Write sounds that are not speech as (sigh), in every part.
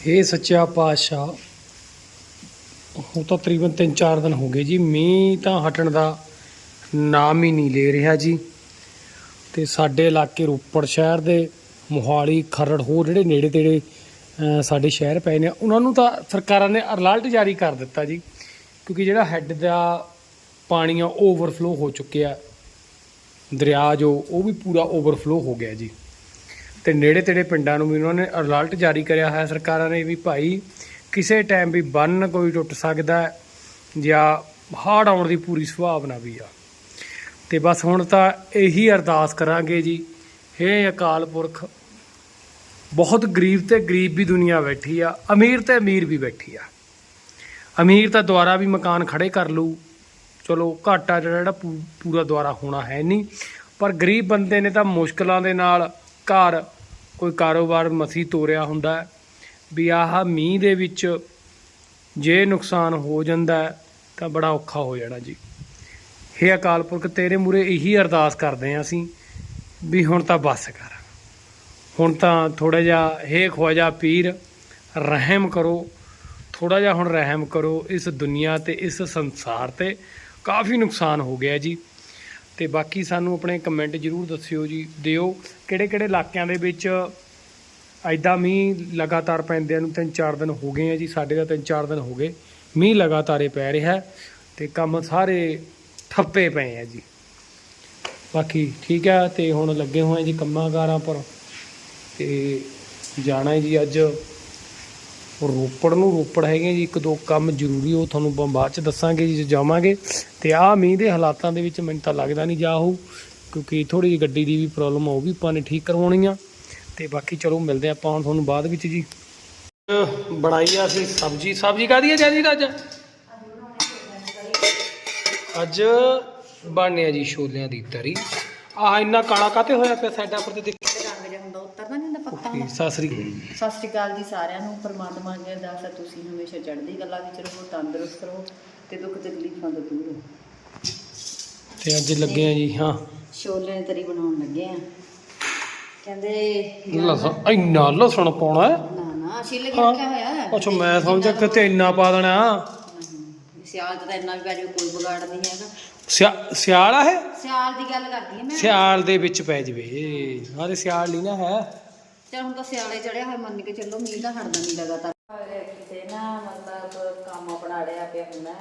ਇਹ ਸੱਚਾ ਪਾਤਸ਼ਾਹ, ਹੁਣ ਤਾਂ ਤਕਰੀਬਨ 3-4 ਦਿਨ ਹੋ ਗਏ ਜੀ, ਮੀਂਹ ਤਾਂ ਹਟਣ ਦਾ ਨਾਮ ਹੀ ਨਹੀਂ ਲੈ ਰਿਹਾ ਜੀ। ਤੇ ਸਾਡੇ ਇਲਾਕੇ ਰੋਪੜ ਸ਼ਹਿਰ ਦੇ ਮੋਹਾਲੀ, ਖਰੜ ਹੋਰ ਜਿਹੜੇ ਨੇੜੇ ਤੇੜੇ ਸਾਡੇ ਸ਼ਹਿਰ ਪਏ ਨੇ, ਉਹਨਾਂ ਨੂੰ ਤਾਂ ਸਰਕਾਰਾਂ ਨੇ ਅਲਰਟ ਜਾਰੀ ਕਰ ਦਿੱਤਾ ਜੀ, ਕਿਉਂਕਿ ਜਿਹੜਾ ਹੈੱਡ ਦਾ ਪਾਣੀ ਆ ਓਵਰਫਲੋ ਹੋ ਚੁੱਕਿਆ। ਦਰਿਆ ਜੋ, ਉਹ ਵੀ ਪੂਰਾ ਓਵਰਫਲੋ ਹੋ ਗਿਆ ਜੀ। ਤੇ ਨੇੜੇ ਤੇੜੇ ਪਿੰਡਾਂ ਨੂੰ ਵੀ ਉਹਨਾਂ ਨੇ ਅਲਰਟ ਜਾਰੀ ਕਰਿਆ ਹੈ। ਸਰਕਾਰਾਂ ਨੇ ਵੀ ਭਾਈ ਕਿਸੇ ਟਾਈਮ ਵੀ ਬੰਨ ਕੋਈ ਟੁੱਟ ਸਕਦਾ ਜਾਂ ਹੜ੍ਹ ਆਉਣ ਦੀ ਪੂਰੀ ਸੰਭਾਵਨਾ ਵੀ ਆ। ਤੇ ਬਸ ਹੁਣ ਤਾਂ ਇਹੀ ਅਰਦਾਸ ਕਰਾਂਗੇ ਜੀ, ਹੇ ਅਕਾਲ ਪੁਰਖ, ਬਹੁਤ ਗਰੀਬ ਤੇ ਗਰੀਬ ਵੀ ਦੁਨੀਆ ਬੈਠੀ ਆ, ਅਮੀਰ ਤੇ ਅਮੀਰ ਵੀ ਬੈਠੀ ਆ। ਅਮੀਰ ਤਾਂ ਦੁਆਰਾ ਵੀ ਮਕਾਨ ਖੜੇ ਕਰ ਲੂ ਚਲੋ ਘਾਟਾ ਜਿਹੜਾ ਜਿਹੜਾ ਪੂ- ਪੂਰਾ ਦੁਆਰਾ ਹੋਣਾ ਹੈ ਨਹੀਂ, ਪਰ ਗਰੀਬ ਬੰਦੇ ਨੇ ਤਾਂ ਮੁਸ਼ਕਲਾਂ ਦੇ ਨਾਲ ਘਰ ਕੋਈ ਕਾਰੋਬਾਰ ਮਸੀ ਤੋਰਿਆ ਹੁੰਦਾ ਵੀ ਆਹ ਮੀਂਹ ਦੇ ਵਿੱਚ ਜੇ ਨੁਕਸਾਨ ਹੋ ਜਾਂਦਾ ਤਾਂ ਬੜਾ ਔਖਾ ਹੋ ਜਾਣਾ ਜੀ। ਹੇ ਅਕਾਲ ਪੁਰਖ, ਤੇਰੇ ਮੂਰੇ ਇਹੀ ਅਰਦਾਸ ਕਰਦੇ ਹਾਂ ਅਸੀਂ, ਵੀ ਹੁਣ ਤਾਂ ਬਸ ਕਰ। ਹੁਣ ਤਾਂ ਥੋੜਾ ਜਿਹਾ, ਹੇ ਖਵਾਜਾ ਪੀਰ, ਰਹਿਮ ਕਰੋ। ਥੋੜਾ ਜਿਹਾ ਹੁਣ ਰਹਿਮ ਕਰੋ, ਇਸ ਦੁਨੀਆ ਤੇ, ਇਸ ਸੰਸਾਰ ਤੇ ਕਾਫੀ ਨੁਕਸਾਨ ਹੋ ਗਿਆ ਜੀ। ਤੇ ਬਾਕੀ ਸਾਨੂੰ ਆਪਣੇ ਕਮੈਂਟ ਜਰੂਰ ਦੱਸਿਓ ਜੀ, ਦਿਓ। ਕਿਹੜੇ ਕਿਹੜੇ ਇਲਾਕਿਆਂ ਦੇ ਵਿੱਚ ਐਦਾਂ ਮੀਂਹ ਲਗਾਤਾਰ ਪੈਂਦਿਆਂ ਨੂੰ ਤਿੰਨ ਚਾਰ ਦਿਨ ਹੋ ਗਏ ਆ ਜੀ, ਸਾਡੇ ਦਾ ਤਿੰਨ ਚਾਰ ਦਿਨ ਹੋ ਗਏ। ਮੀਂਹ ਲਗਾਤਾਰ ਹੀ ਪੈ ਰਿਹਾ ਹੈ ਤੇ ਕੰਮ ਸਾਰੇ ਠੱਪੇ ਪਏ ਆ ਜੀ। ਬਾਕੀ ਠੀਕ ਹੈ ਤੇ ਹੁਣ ਲੱਗੇ ਹੋਏ ਜੀ ਕੰਮਾਂ ਕਾਰਾਂ ਪਰ ਤੇ ਜਾਣਾ ਜੀ ਅੱਜ। ਰੋਪੜ ਨੂੰ, ਰੋਪੜ ਹੈਗੇ ਜੀ, ਇੱਕ ਦੋ ਕੰਮ ਜ਼ਰੂਰੀ ਉਹ ਤੁਹਾਨੂੰ ਆਪਾਂ ਬਾਅਦ ਚ ਦੱਸਾਂਗੇ ਜੀ ਜਾਵਾਂਗੇ। ਤੇ ਆਹ ਮੀਂਹ ਦੇ ਹਾਲਾਤਾਂ ਦੇ ਵਿੱਚ ਮੈਨੂੰ ਤਾਂ ਲੱਗਦਾ ਨਹੀਂ ਜਾ ਹੋਊ, ਕਿਉਂਕਿ ਥੋੜੀ ਜਿਹੀ ਗੱਡੀ ਦੀ ਵੀ ਪ੍ਰੋਬਲਮ ਆ, ਉਹ ਵੀ ਆਪਾਂ ਨੇ ਠੀਕ ਕਰਵਾਉਣੀ ਆ। ਤੇ ਬਾਕੀ ਚਲੋ ਮਿਲਦੇ ਆਪਾਂ ਹੁਣ ਤੁਹਾਨੂੰ ਬਾਅਦ ਵਿੱਚ ਜੀ। ਬਣਾਈ ਆ ਅਸੀਂ ਸਬਜੀ। ਸਬਜੀ ਕਾਦੀ ਹੈ ਜੈਦੀ ਅੱਜ? ਅੱਜ ਬਣਨੇ ਆ ਜੀ ਛੋਲਿਆਂ ਦੀ ਤਰੀ। ਆਹ ਇੰਨਾ ਕਾਲਾ ਕਾਤੇ ਹੋਇਆ ਪਿਆ ਸਾਈਡਾਂ ਪਰ ਤੇ ਦੇਖ ਰੰਗ ਜਿਹਾ ਹੁੰਦਾ ਉਤਰਦਾ ਹੁੰਦਾ। ਸਤਿ ਸ੍ਰੀ ਸਤਿ ਸ਼੍ਰੀ ਅਕਾਲ ਜੀ ਸਾਰਿਆਂ ਨੂੰ। ਪਰਮਾਤਮਾ ਜੀ ਅਰਦਾਸ ਹੈ ਤੁਸੀਂ ਹਮੇਸ਼ਾ ਚੜ੍ਹਦੀ ਕਲਾ ਵਿੱਚ ਰਹੋ ਤੰਦਰੁਸਤ ਰਹੋ ਤੇ ਦੁੱਖ ਤਕਲੀਫਾਂ ਤੋਂ ਦੂਰ ਰਹੋ। ਤੇ ਅੱਜ ਲੱਗੇ ਆ ਜੀ ਹਾਂ। ਛੋਲੇ ਦੀ ਤਰੀ ਬਣਾਉਣ ਲੱਗੇ ਆ। ਕਹਿੰਦੇ ਲਸਣ ਇੰਨਾ ਲਸਣ ਪਾਉਣਾ ਹੈ? ਨਾ ਨਾ ਛਿੱਲ ਕੇ ਹਾਂ। ਰੱਖਿਆ ਹੋਇਆ ਹੈ। ਅੱਛਾ ਮੈਂ ਸਮਝਿਆ ਕਿਤੇ ਇੰਨਾ ਪਾ ਦੇਣਾ। ਨਹੀਂ, ਸਿਆਲ 'ਚ ਤਾਂ ਇੰਨਾ ਵੀ ਪੈ ਜਾਵੇ ਕੋਈ ਵਿਗਾੜ ਨਹੀਂ ਹੈਗਾ। ਸਿਆ- ਸਿਆਲ ਆ ਇਹ? ਸਿਆਲ ਦੀ ਗੱਲ ਕਰਦੀ ਹਾਂ ਮੈਂ। ਸਿਆਲ ਦੇ ਵਿੱਚ ਪੈ ਜਵੇ। ਹਾਂ ਤੇ ਸਿਆਲ ਨਹੀਂ ਨਾ ਹੈ। ਚਲ ਹੁਣ ਤਾਂ ਸਿਆਲੇ ਚੜਿਆ ਹੋਇਆ ਮੰਨ ਕੇ ਚੱਲੋ ਮੀਂਹ ਤਾਂ ਹਟਦਾ ਨਹੀਂ ਲਗਾਤਾਰ। ਕਿਤੇ ਨਾ ਮਤਲਬ ਕੰਮ ਪਿਆ ਹੁੰਦਾ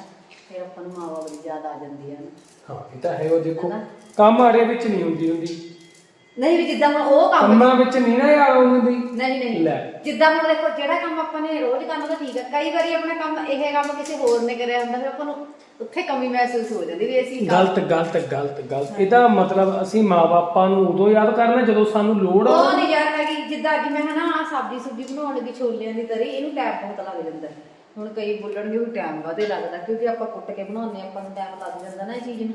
ਫਿਰ ਆਪਾਂ ਨੂੰ ਮਾਵਾ ਬੜੀ ਯਾਦ ਆ ਜਾਂਦੀ ਹੈ ਨਾ ਹਾਂ ਇਹ ਤਾਂ ਹੈ ਉਹ ਦੇਖੋ ਕੰਮ ਆੜੇ ਵਿੱਚ ਨਹੀਂ ਹੁੰਦੀ ਹੁੰਦੀ। ਨਹੀਂ ਵੀ ਜਿੱਦਾਂ ਹੁਣ ਉਹ ਕੰਮ ਕੰਮਾਂ ਵਿੱਚ ਨਹੀਂ ਨਾ ਯਾਰ ਹੁੰਦੀ ਨਹੀਂ ਨਹੀਂ। ਲੈ। ਜਿੱਦਾਂ ਹੁਣ ਦੇਖੋ ਜਿਹੜਾ ਕੰਮ ਆਪਾਂ ਨੇ ਰੋਜ਼ ਕਰਨਾ ਤਾਂ ਠੀਕ ਹੈ ਕਈ ਵਾਰੀ ਆਪਣਾ ਕੰਮ ਇਹ ਕੰਮ ਕਿਸੇ ਹੋਰ ਨੇ ਕਰਿਆ ਹੁੰਦਾ ਫਿਰ ਆਪਾਂ ਨੂੰ ਉੱਥੇ ਕਮੀ ਮਹਿਸੂਸ ਹੋ ਜਾਂਦੀ ਵੀ ਅਸੀਂ ਕੰਮ- ਗਲਤ ਗਲਤ ਗਲਤ ਗਲਤ। ਇਹਦਾ ਮਤਲਬ ਅਸੀਂ ਮਾਪਿਆਂ ਨੂੰ ਉਦੋਂ ਯਾਦ ਕਰਨਾ ਜਦੋਂ ਸਾਨੂੰ ਲੋੜ ਆ। ਉਹ ਨਹੀਂ ਯਾਰ ਹੈਗੀ। ਜਿੱਦਾਂ ਅੱਜ ਮੈਂ ਹਨਾ ਆਹ ਸਬਜ਼ੀ ਸੁਬਜ਼ੀ ਬਣਾਉਣ ਲੱਗੀ ਛੋਲਿਆਂ ਦੀ ਤਰੀ ਇਹਨੂੰ ਟਾਈਮ ਬਹੁਤ ਲੱਗ ਜਾਂਦਾ। ਹੈ। ਹੁਣ ਕਈ ਬੋਲਣਗੇ ਵੀ ਟਾਈਮ ਵਾਦੇ ਲੱਗਦਾ ਕਿਉਂਕਿ ਆਪਾਂ ਕੁੱਟ ਕੇ ਬਣਾਉਂਦੇ ਹਾਂ, ਆਪਾਂ ਨੂੰ ਟਾਈਮ ਲੱਗ ਜਾਂਦਾ ਨਾ ਇਹ ਚੀਜ਼ ਨੂੰ।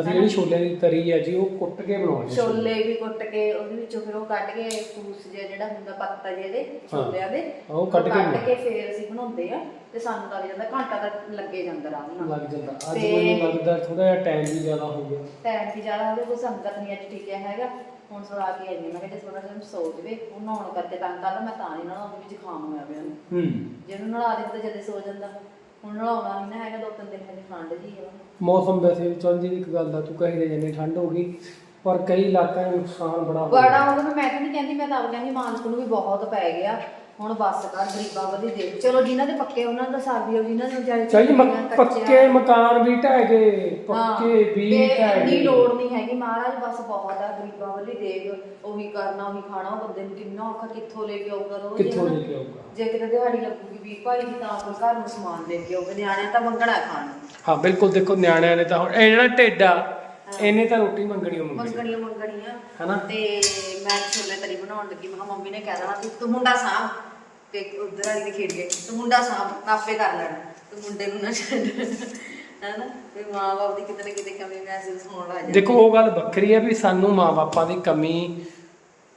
ਅਸੀਂ ਜਿਹੜੀ ਛੋਲਿਆਂ ਦੀ ਤਰੀ ਹੈ ਜੀ ਉਹ ਕੁੱਟ ਕੇ ਬਣਾਉਣੀ ਹੈ ਛੋਲੇ ਵੀ ਕੁੱਟ ਕੇ ਉਹਦੇ ਵਿੱਚੋਂ ਫਿਰ ਉਹ ਕੱਢ ਕੇ ਫੂਸ ਜਿਹਾ ਜਿਹੜਾ ਹੁੰਦਾ ਪੱਤਾ ਜਿਹਦੇ ਛੋਲਿਆਂ ਦੇ ਉਹ ਕੱਢ ਕੇ ਕੇ ਫਿਰ ਅਸੀਂ ਬਣਾਉਂਦੇ ਆ ਤੇ ਸਾਨੂੰ ਲੱਗ ਜਾਂਦਾ ਘੰਟਾ ਤਾਂ ਲੱਗੇ ਜਾਂਦਾ ਆਰਾਮ ਨਾਲ ਲੱਗ ਜਾਂਦਾ। ਅੱਜ ਤੇ- ਮੈਨੂੰ ਲੱਗਦਾ ਥੋੜਾ ਜਿਹਾ ਟਾਈਮ ਵੀ ਜ਼ਿਆਦਾ ਹੋ ਗਿਆ। ਟਾਈਮ ਵੀ ਜ਼ਿਆਦਾ ਹੋ ਗਿਆ ਕੋਈ ਸੰਗਤ ਨਹੀਂ ਅੱਜ ਟਿਕਿਆ ਹੈਗਾ। ਹੁਣ ਸਵਾ ਕੇ ਆਈ ਮੈਂ ਕਿਹਾ ਥੋੜਾ ਜਿਹਾ ਸੋ ਜਵੇ ਉਹ ਨਹਾਉਣ ਕਰਕੇ ਤੰਗ ਕਰਦਾ ਮੈਂ ਤਾਂ ਨਹੀਂ ਨਹਾਉਂਦੀ ਵਿੱਚ ਖਾਮ ਹੋਇਆ ਪਿਆ ਉਹਨੂੰ। ਹੂੰ। ਜਿਹਨੂੰ ਨਲਾ ਦੇ ਤਾਂ ਜਦੇ ਸੋ ਜਾਂਦਾ। ਹੁਣ ਨਲਾਉਣਾ ਨਹੀਂ ਨਾ ਹੈਗਾ ਦੋ ਤਿੰਨ ਦਿਨ ਹਜੇ ਠੰਡ ਜੀ ਆ। ਮੌਸਮ ਵੈਸੇ ਚੱਲ ਜੀ ਇੱਕ ਗੱਲ ਦਾ ਤੂੰ ਕਹੀ ਦੇ ਜੰਨੇ ਠੰਡ ਹੋ ਗਈ ਪਰ ਕਈ ਇਲਾਕਿਆਂ 'ਚ ਨੁਕਸਾਨ ਬੜਾ ਹੋ ਬੜਾ ਹੋ ਗਿਆ ਮੈਂ ਤਾਂ ਨਹੀਂ ਕਹਿੰਦੀ ਮੈਂ ਤਾਂ ਆਪ ਕਹਿੰਦੀ ਮਾਨਕ ਨੂੰ ਵੀ ਬਹੁਤ ਪੈ ਗਿਆ। ਹੁਣ ਬੱਸ ਕਰ ਗਰੀਬਾਂ ਵਧੀ ਦੇ ਚਲੋ ਜਿਨ੍ਹਾਂ ਦੇ ਪੱਕੇ ਉਹਨਾਂ ਦਾ ਸਾਰ ਵੀ ਜਿਨ੍ਹਾਂ ਦੇ ਵਿਚਾਰੇ ਕੱਚੇ ਪੱਕੇ ਮਕਾਨ ਵੀ ਢਹਿ ਗਏ ਹਾਂ, ਪੱਕੇ ਵੀ ਤੇ ਢਹਿ ਇੰਨੀ ਗਏ। ਲੋੜ ਨਹੀਂ ਹੈਗੀ। ਮਹਾਰਾਜ ਬਸ ਬਹੁਤ ਆ ਗਰੀਬਾਂ ਵੱਲ ਦੇਖ। ਉਹੀ ਕਰਨਾ ਉਹੀ ਖਾਣਾ ਉਹ ਬੰਦੇ ਨੂੰ ਕਿੰਨਾ ਔਖਾ ਕਿੱਥੋਂ ਲੈ ਕੇ ਆਊਗਾ ਰੋਜ਼? ਕਿੱਥੋਂ ਹਨਾ? ਲੈ ਕੇ ਆਊਗਾ? ਜੇ ਕਿਤੇ ਦਿਹਾੜੀ ਲੱਗੂਗੀ ਵੀ ਭਾਈ ਜੀ ਤਾਂ ਕੋਈ ਘਰ ਨੂੰ ਸਮਾਨ ਲੈ ਕੇ ਆਊਗਾ। ਨਿਆਣਿਆਂ ਤਾਂ ਮੰਗਣਾ ਖਾਣ। ਨੂੰ। ਹਾਂ ਬਿਲਕੁਲ ਦੇਖੋ ਨਿਆਣਿਆਂ ਨੇ ਤਾਂ ਹੁਣ ਇਹ ਜਿਹੜਾ ਢਿੱਡ ਆ ਇਹਨੇ ਤਾਂ ਰੋਟੀ ਮੰਗਣੀ ਓ ਮੰਗਣੀ ਮੰਗਣੀਆਂ ਮੰਗਣੀਆਂ। ਹਨਾ? ਤੇ ਮੈਂ ਛੋਲੇ ਤਰੀ ਬਣਾਉਣ ਲੱਗੀ ਮੈਂ ਕਿਹਾ ਮੰਮੀ ਨੇ ਕਹਿ ਦੇਣਾ ਤੂੰ ਤੂੰ ਮੁੰਡਾ ਸਾਂਭ। ਤੇ ਉਧਰ ਵਾਲੀ ਦੇ ਖੇਡ ਗਏ। ਤੂੰ ਮੁੰਡਾ ਸਾਂਭ ਆਪੇ ਕਰ ਲੈਣਾ। ਤੂੰ ਮੁੰਡੇ ਨੂੰ ਨਾ ਛੱਡ। ਹੈਨਾ? ਤੇ ਮਾਂ ਬਾਪ ਦੀ ਕਿਤੇ ਨਾ ਕਿਤੇ ਕਮੀ ਮਹਿਸੂਸ ਹੋਣ ਲੱਗ ਜਾਂਦੀ। ਦੇਖੋ, ਉਹ ਗੱਲ ਵੱਖਰੀ ਹੈ ਵੀ ਸਾਨੂੰ ਮਾਪੇ ਦੀ ਕਮੀ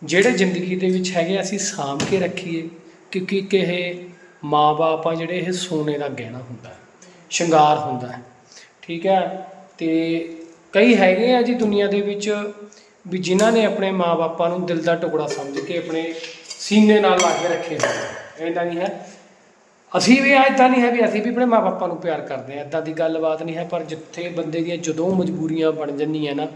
ਜਿਹੜੇ ਜ਼ਿੰਦਗੀ ਦੇ ਵਿੱਚ ਹੈਗੇ ਅਸੀਂ ਸਾਂਭ ਕੇ ਰੱਖੀਏ। ਕਿਉਂਕਿ ਕਿ ਇਹ ਮਾਪੇ ਆ ਜਿਹੜੇ ਇਹ ਸੋਨੇ ਦਾ ਗਹਿਣਾ ਹੁੰਦਾ ਹੈ, ਸ਼ਿੰਗਾਰ ਹੁੰਦਾ ਹੈ। ਠੀਕ ਹੈ? ਤੇ ਕਈ ਹੈਗੇ ਆ ਜੀ ਦੁਨੀਆ ਦੇ ਵਿੱਚ ਵੀ ਜਿਨ੍ਹਾਂ ਨੇ ਆਪਣੇ ਮਾਪੇ ਨੂੰ ਦਿਲ ਦਾ ਟੁਕੜਾ ਸਮਝ ਕੇ ਆਪਣੇ ਸੀਨੇ ਨਾਲ ਲਾ ਕੇ ਰੱਖੇ ਹੋਏ ਐਂਦਾ ਨਹੀਂ ਹੈ। ਅਸੀਂ ਵੀ ਐਦਾਂ ਨਹੀਂ ਹੈ ਵੀ ਅਸੀਂ ਵੀ ਆਪਣੇ ਮਾਪੇ ਨੂੰ ਪਿਆਰ ਕਰਦੇ ਆ ਐਦਾਂ ਦੀ ਗੱਲਬਾਤ ਨਹੀਂ ਹੈ ਪਰ ਜਿੱਥੇ ਬੰਦੇ ਦੀਆਂ ਜਦੋਂ ਮਜਬੂਰੀਆਂ ਬਣ ਜੰਨੀਆਂ ਨਾ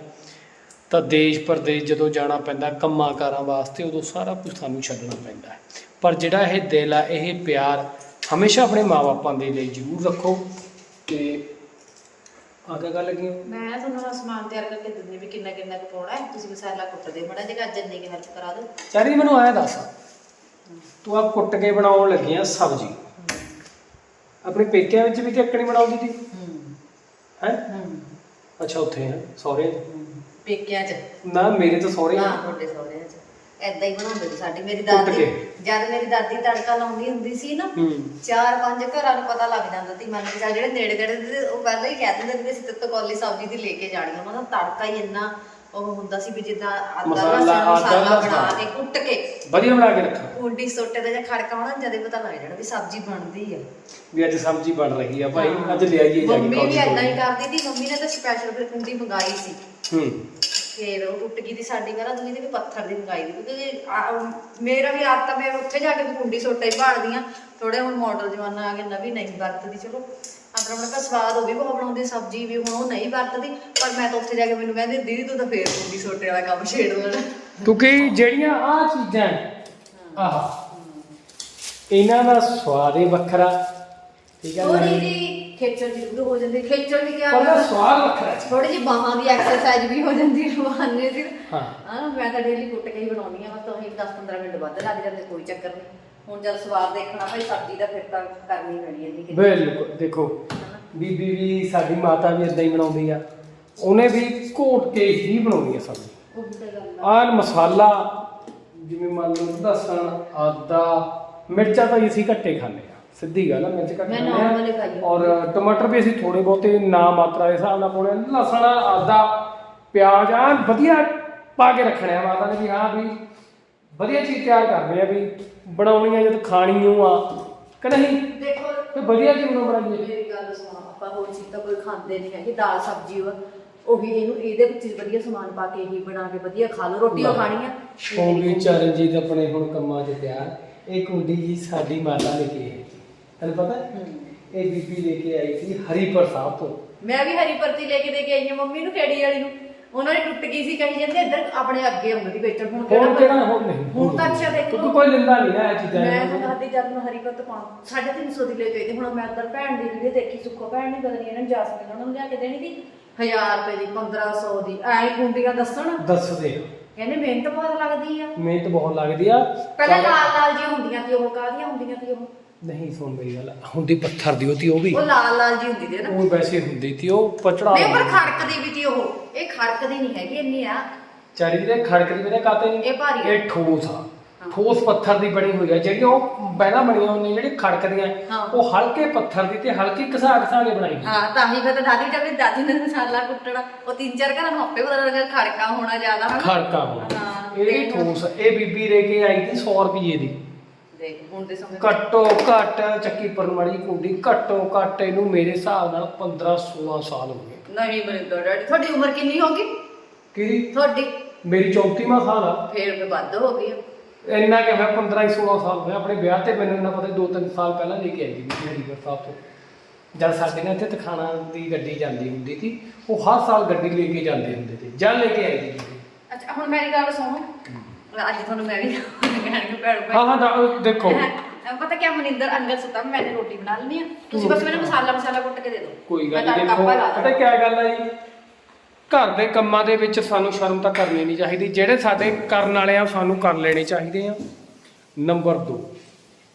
ਤਾਂ ਦੇਸ਼ ਪਰਦੇਸ਼ ਜਦੋਂ ਜਾਣਾ ਪੈਂਦਾ ਕੰਮਾਂ ਕਾਰਾਂ ਵਾਸਤੇ ਉਦੋਂ ਸਾਰਾ ਕੁਝ ਸਾਨੂੰ ਛੱਡਣਾ ਪੈਂਦਾ ਹੈ। ਪਰ ਜਿਹੜਾ ਇਹ ਦਿਲ ਆ ਇਹ ਪਿਆਰ ਹਮੇਸ਼ਾ ਆਪਣੇ ਮਾਪਿਆਂ ਦੇ ਲਈ ਜ਼ਰੂਰ ਰੱਖੋ ਤੇ ਆਗੇ ਗੱਲ ਲੱਗੀ ਮੈਂ ਤੁਹਾਨੂੰ ਹੁਣ ਸਮਾਨ ਤਿਆਰ ਕਰਕੇ ਦਿੰਦੀ ਵੀ ਕਿੰਨਾ ਕਿੰਨਾ ਕੁ ਪਾਉਣਾ ਹੈ। ਤੁਸੀਂ ਮਸਾਲਾ ਕੁੱਟ ਮੜਾ ਜਿਹਾ ਅੱਜ ਇੰਨੀ ਕੁ ਹੈਲਪ ਕਰਾ ਦਿਓ। ਚਾਰੀ ਮੈਨੂੰ ਆਇਆ ਦੱਸ। ਤੂੰ ਆ ਕੁੱਟ ਕੇ ਬਣਾਉਣ ਲੱਗੀ ਆ ਸਬਜ਼ੀ। ਆਪਣੇ ਪੇਕਿਆਂ ਵਿੱਚ ਵੀ ਤੇ ਅੱਕਣੀ ਬਣਾਉਂਦੀ ਸੀ ਹੂੰ? ਅੱਛਾ ਉੱਥੇ ਹੈ ਸਹੁਰੇ ਪੇਕਿਆਂ 'ਚ। ਨਾ ਮੇਰੇ ਤਾਂ ਸਹੁਰੇ ਹਾਂ ਤੁਹਾਡੇ ਸਹੁਰਿਆਂ 'ਚ। ਐਦਾਂ ਹੀ ਬਣਾਉਂਦੇ ਸੀ ਸਾਡੀ। ਮੇਰੀ ਦਾਦੀ। ਜਦ ਮੇਰੀ ਦਾਦੀ ਤੜਕਾ ਲਾਉਂਦੀ ਹੁੰਦੀ ਸੀ ਨਾ ਚਾਰ ਪੰਜ ਘਰਾਂ ਨੂੰ ਪਤਾ ਲੱਗ ਜਾਂਦਾ ਸੀ। ਮੰਨ ਕੇ ਚੱਲ ਜਿਹੜੇ ਨੇੜੇ ਨੇੜੇ ਦੇ ਉਹ ਪਹਿਲਾਂ ਹੀ ਕਹਿ ਦਿੰਦੇ ਅਸੀਂ ਤੇਤੋਂ ਕੋਲੀ ਸਬਜ਼ੀ ਦੀ ਲੈ ਕੇ ਜਾਣੀ ਉਹਨਾਂ ਦਾ ਤੜਕਾ ਹੀ ਇੰਨਾ ਉਹ ਹੁੰਦਾ ਸੀ ਵੀ ਜਿੱਦਾਂ ਆਦਾ ਮਸਾਲਾ, ਲਸਣ ਆਦਾ, ਮਸਾਲਾ ਲਸਣ। ਬਣਾ ਕੇ ਕੁੱਟ ਕੇ। ਵਧੀਆ ਬਣਾ ਕੇ ਰੱਖਾਂ। ਕੁੰਡੀ ਸੋਟੇ ਦਾ ਜਾਂ ਖੜਕਾ ਹੋਣਾ ਜਦੇ ਪਤਾ ਲੱਗ ਜਾਣਾ ਵੀ ਸਬਜ਼ੀ ਬਣਦੀ ਆ। ਵੀ ਅੱਜ ਸਬਜ਼ੀ ਬਣ ਰਹੀ ਆ ਭਾਈ ਅੱਜ ਲਿਆਈਏ ਜਾ ਕੇ ਮੰਮੀ ਵੀ ਏਦਾਂ ਹੀ। ਕਰਦੀ ਸੀ ਮੰਮੀ ਨੇ ਤਾਂ ਸਪੈਸ਼ਲ ਫਿਰ ਕੁੰਡੀ ਮੰਗਾਈ ਸੀ। ਹੂੰ। ਫਿਰ ਉਹ ਟੁੱਟ ਗਈ ਦੀ ਸਾਡੀ ਵਾਲਾ ਦੂਜੀ ਦੀ ਵੀ ਪੱਥਰ ਦੀ ਮੰਗਾਈ ਦੀ ਕਿਉਂਕਿ ਆ- ਮੇਰਾ ਵੀ ਆਦਤ ਮੈਂ ਉੱਥੇ ਜਾ ਕੇ ਵੀ ਕੁੰਡੀ ਸੋਟਾ ਹੀ ਭਾਲਦੀ ਆ। ਥੋੜੇ ਹੁਣ ਮਾਡਲ ਜ਼ਮਾਨਾ ਆ ਗਿਆ ਨਵੀਂ ਨਹੀਂ ਵਰਤਦੀ ਚਲੋ। ਆਪਣਾ ਆਪਣਾ ਤਾਂ ਸਵਾਦ ਉਹ ਵੀ ਬਹੁਤ ਬਣਾਉਂਦੀ ਸਬਜ਼ੀ ਵੀ ਹੁਣ ਉਹ ਨਹੀਂ ਵਰਤਦੀ ਪਰ ਮੈਂ ਤਾਂ ਉੱਥੇ ਜਾ ਕੇ ਮੈਨੂੰ ਕਹਿੰਦੀ ਦੀਦੀ ਤੂੰ ਤਾਂ ਫੇਰ ਕੁੰਡੀ ਸੋਟੇ ਵਾਲਾ ਕੰਮ ਛੇੜ ਲੈਣਾ ਕਿਉਂਕਿ ਜਿਹੜੀਆਂ ਆ ਚੀਜ਼ਾਂ ਆਹ। ਇਹਨਾਂ ਦਾ ਸਵਾਦ ਹੀ ਵੱਖਰਾ। ਠੀਕ ਹੈ ਥੋੜੀ ਨਾ ਜੀ ਖੇਚਲ ਜ਼ਰੂਰ ਹੋ ਜਾਂਦੀ ਖੇਚਲ ਵੀ ਕਿਆ ਪਰ ਉਹਦਾ ਸਵਾਦ ਵੱਖਰਾ ਹੈ। ਥੋੜੀ ਜੀ ਬਾਹਾਂ ਦੀ ਐਕਸਰਸਾਈਜ਼ ਵੀ ਹੋ ਜਾਂਦੀ ਬਹਾਨੇ ਦੀ ਹਾਂ। ਹਾਂ ਮੈਂ ਤਾਂ ਡੇਲੀ ਕੁੱਟ ਕੇ ਹੀ ਬਣਾਉਣੀ ਆ ਬਸ ਤਾਂ 10-15 ਮਿੰਟ ਵੱਧ ਲੱਗ ਜਾਂਦੇ ਕੋਈ ਚੱਕਰ ਨਹੀਂ। ਹੁਣ ਜਦ ਸਵਾਦ ਦੇਖਣਾ ਭਾਈ ਸਬਜ਼ੀ ਦਾ ਫਿਰ ਤਾਂ ਕਰਨੀ ਪੈਣੀ ਇੰਨੀ ਕਿ ਬਿਲਕੁਲ ਦੇਖੋ ਬੀਬੀ ਵੀ ਸਾਡੀ ਮਾਤਾ ਵੀ ਇਦਾਂ ਹੀ ਬਣਾਉਂਦੀ ਆ। ਉਹਨੇ ਵੀ ਘੋਟ ਕੇ ਹੀ ਬਣਾਉਣੀ ਆ ਸਬਜ਼ੀ। ਉਹ ਵੀ ਤਾਂ ਗੱਲ ਆ। ਆਹ ਮਸਾਲਾ ਜਿਵੇਂ ਮੰਨ ਲਓ ਲਸਣ ਆਦਾ ਮਿਰਚਾਂ ਤਾਂ ਅਸੀਂ ਘੱਟੇ ਖਾਂਦੇ ਆ। ਸਿੱਧੀ ਗੱਲ ਆ ਮਿਰਚ ਘੱਟ ਮੈਂ ਖਾਂਦੇ normally ਆ। ਖਾਈ ਆ। ਔਰ ਟਮਾਟਰ ਵੀ ਅਸੀਂ ਥੋੜੇ ਬਹੁਤੇ ਨਾ ਮਾਤਰਾ ਦੇ ਹਿਸਾਬ ਨਾਲ ਪਾਉਣੇ ਆ। ਲਸਣ ਆਦਾ ਪਿਆਜ਼ ਆ ਵਧੀਆ ਪਾ ਕੇ ਰੱਖਣੇ ਆ ਮਾਤਾ ਨੇ ਵੀ ਹਾਂ ਵੀ ਵਧੀਆ ਚੀਜ਼ ਤਿਆਰ ਕਰਨੀ ਆ ਵੀ ਬਣਾਉਣੀ ਆ ਜਦ ਖਾਣੀ ਓ ਆ ਕਿ ਨਹੀਂ? ਦੇਖੋ ਤੇ ਵਧੀਆ ਚੀਜ਼ ਨੂੰ ਬਣਾਈਏ ਮੇਰੀ ਗੱਲ ਸੁਣੋ ਆਪਾਂ ਹੋਰ ਚੀਜ਼ ਤਾਂ ਕੋਈ ਖਾਂਦੇ ਨਹੀਂ ਹੈਗੇ ਦਾਲ ਸਬਜ਼ੀ ਉਹ ਉਹੀ ਇਹਨੂੰ ਇਹਦੇ ਵਿੱਚ ਵਧੀਆ ਸਮਾਨ ਪਾ ਕੇ ਹੀ ਬਣਾ ਕੇ ਵਧੀਆ ਖਾ ਲਓ ਰੋਟੀ ਉਹ ਖਾਣੀ ਆ ਹੋ ਗਈ ਚਰਨਜੀਤ ਆਪਣੇ ਹੁਣ ਕੰਮਾਂ 'ਚ ਤਿਆਰ। ਇਹ ਕੁੰਡੀ ਜੀ ਸਾਡੀ ਮਾਤਾ ਲੈ ਕੇ ਆਈ। ਤੈਨੂੰ ਪਤਾ। ਇਹ ਬੀਬੀ ਲੈ ਕੇ ਆਈ ਸੀ ਹਰੀਪੁਰ ਸਾਹਿਬ ਤੋਂ। ਮੈਂ ਵੀ ਹਰੀ ਪਰਤੀ ਲੈ ਕੇ ਦੇ ਕੇ ਆਈ ਹਾਂ ਮੰਮੀ ਨੂੰ ਕਿਹੜੀ ਵਾਲੀ ਨੂੰ? ਉਹਨਾਂ ਨੇ ਟੁੱਟ ਗਈ ਸੀ ਕਹੀ ਜਾਂਦੇ ਇੱਧਰ ਆਪਣੇ ਅੱਗੇ ਹੁੰਦੀ ਸੀ ਵੇਚਣ। ਹੁਣ ਹੁਣ ਕਿਹੜਾ ਹੁਣ ਨਹੀਂ ਹੁਣ ਤਾਂ ਅੱਛਾ ਦੇਖ। ਕਿਉਂਕਿ ਕੋਈ ਲੈਂਦਾ ਨਹੀਂ ਨਾ ਇਹ ਚੀਜ਼ਾਂ ਮੈਂ ਤਾਂ ਦਾਦੀ ਜਦ ਨੂੰ ਹਰੀ ਪਰਤ ਪਾਉਂ 350 ਦੀ ਲੈ ਕੇ ਆਈ ਤੇ ਹੁਣ ਮੈਂ ਉੱਧਰ ਭੈਣ ਦੀ ਵੀਡੀਓ ਦੇਖੀ ਸੁੱਖੋ ਭੈਣ ਨੇ ਬਦਲੀ ਇਹਨਾਂ ਜਾਸਮੀਨ ਉਹਨਾਂ ਨੂੰ ਲਿਆ ਕੇ ਦੇਣੀ ਦੀ 1000 ਰੁਪਏ ਦੀ 1500 ਦੀ ਐ ਕੁੰਡੀਆਂ ਦੱਸਣ। ਦੱਸਦੇ ਕਹਿੰਦੇ ਮਿਹਨਤ ਬਹੁਤ ਲੱਗਦੀ ਆ। ਮਿਹਨਤ ਬਹੁਤ ਲੱਗਦੀ ਆ। ਪਹਿਲਾਂ ਲਾਲ ਲਾਲ ਜੀ ਹੁੰਦੀਆਂ ਸੀ ਉਹ ਕਾਹਦੀਆਂ ਹੁੰਦੀਆਂ ਸੀ ਉਹ? ਨਹੀਂ ਸੁਣ ਮੇਰੀ ਗੱਲ। ਹੁੰਦੀ ਪੱਥਰ ਦੀ ਉਹਦੀ ਉਹ ਵੀ। ਉਹ ਲਾਲ ਲਾਲ ਜੀ ਹੁੰਦੀ ਸੀ ਨਾ। ਉਹ ਵੈਸੇ ਹੁੰਦੀ ਸੀ ਉਹ ਪਚੜਾ ਨਹੀਂ ਪਰ ਖੜਕਦੀ ਵੀ ਸੀ ਉਹ। ਇਹ ਖੜਕਦੀ ਨਹੀਂ ਹੈਗੀ ਇੰਨੀ ਆ। ਚਾਰੀ ਦੇ ਖੜਕਦੀ ਮੇਰੇ ਕਾਤੇ ਨਹੀਂ। ਇਹ ਭਾਰੀ ਆ। ਇਹ ਠੋਸ ਆ। ਠੋਸ ਪੱਥਰ ਦੀ ਬਣੀ ਹੋਈ ਆ। ਜਿਹੜੀ ਉਹ ਬਹਿਣਾ ਬਣੀਆਂ ਹੁੰਦੀਆਂ ਜਿਹੜੀ ਖੜਕਦੀਆਂ ਹਾਂ। ਉਹ ਹਲਕੇ ਪੱਥਰ ਦੀ ਤੇ ਹਲਕੀ ਘਸਾ ਘਸਾ ਕੇ ਬਣਾਈ ਹੋਈ। ਹਾਂ ਤਾਂ ਹੀ ਫਿਰ ਤਾਂ ਦਾਦੀ ਜਦ ਦਾਦੀ ਨੇ ਮਸਾਲਾ ਕੁੱਟਣਾ। ਉਹ ਤਿੰਨ ਚਾਰ ਘਰਾਂ ਨੂੰ ਆਪੇ ਪਤਾ ਲੱਗਾ ਖੜਕਾ ਹੋਣਾ ਜ਼ਿਆਦਾ ਹਨਾ? ਖੜਕਾ ਹੋਣਾ। ਹਾਂ, ਇਹ ਤੇ- ਠੋਸ ਇਹ ਬੀਬੀ ਲੈ ਕੇ ਆਈ ਸੀ 100 ਰੁਪਏ ਦੀ। ਦੇਖ ਹੁਣ ਦੇ ਸਮੇਂ ਘੱਟੋ ਘੱਟ ਚੱਕੀ ਪਰਮੜੀ ਕੁੰਡੀ ਘੱਟੋ ਘੱਟ ਇਹਨੂੰ ਮੇਰੇ ਹਿਸਾਬ ਨਾਲ 15 16 ਸਾਲ ਹੋ ਗਏ। ਨਹੀਂ ਮਰਿੰਦਰ ਡੈਡੀ ਤੁਹਾਡੀ ਉਮਰ ਕਿੰਨੀ ਹੋਗੀ ਕਿਹਦੀ ਤੁਹਾਡੀ? ਮੇਰੀ 34ਵਾਂ ਸਾਲ ਆ। ਫੇਰ ਵੀ ਵੱਧ ਹੋ ਗਈ ਆ। ਇੰਨਾ ਕਿ ਹੋਇਆ 15 ਹੀ 16 ਸਾਲ ਹੋਇਆ ਆਪਣੇ ਵਿਆਹ ਤੇ ਮੈਨੂੰ ਇਹਨਾਂ ਪਤਾ 2-3 ਸਾਲ ਪਹਿਲਾਂ ਲੈ ਕੇ ਆਈ ਸੀ ਹਰੀਗੜ੍ਹ ਸਾਹਿਬ ਤੋਂ। ਜਦ ਸਾਡੇ ਨਾਲ ਇੱਥੇ ਤਖਾਣਾ ਦੀ ਗੱਡੀ ਜਾਂਦੀ ਹੁੰਦੀ ਸੀ ਉਹ ਹਰ ਸਾਲ ਗੱਡੀ ਲੈ ਕੇ ਜਾਂਦੇ ਹੁੰਦੇ ਸੀ ਜਾਂ ਲੈ ਕੇ ਆਈ ਸੀ। ਅੱਛਾ ਹੁਣ ਮੇਰੀ ਗੱਲ ਸੁਣੋ। ਅੱਜ ਤੁਹਾਨੂੰ ਮੈਂ ਵੀ (laughs) ਕਹਿਣਗੇ ਭੈਣ ਭਾਈ ਹਾਂ ਹਾਂ ਦਾ- ਦੇਖੋ। ਪਤਾ ਕਿਆ ਮਨਿੰਦਰ ਅੰਗਦ ਸੁਤਾ ਮੈंने ਰੋਟੀ ਬਣਾ ਲੈਣੀ ਆ ਤੁਸੀਂ ਬਸ ਮੈਨੂੰ ਮਸਾਲਾ ਮਸਾਲਾ ਕੁੱਟ ਕੇ ਦੇ ਦਿਓ। ਕੋਈ ਮੈਂ ਗੱਲ ਨਹੀਂ ਤੜਕਾ ਦੇਖੋ ਪਾ ਲਾ ਪਤਾ ਕੀ ਗੱਲ ਹੈ ਜੀ? ਘਰ ਦੇ ਕੰਮਾਂ ਦੇ ਵਿੱਚ ਸਾਨੂੰ ਸ਼ਰਮ ਤਾਂ ਕਰਨੀ ਨਹੀਂ ਚਾਹੀਦੀ। ਜਿਹੜੇ ਸਾਡੇ ਕਰਨ ਵਾਲੇ ਆ ਸਾਨੂੰ ਕਰ ਲੈਣੇ ਚਾਹੀਦੇ ਆ। ਨੰਬਰ 2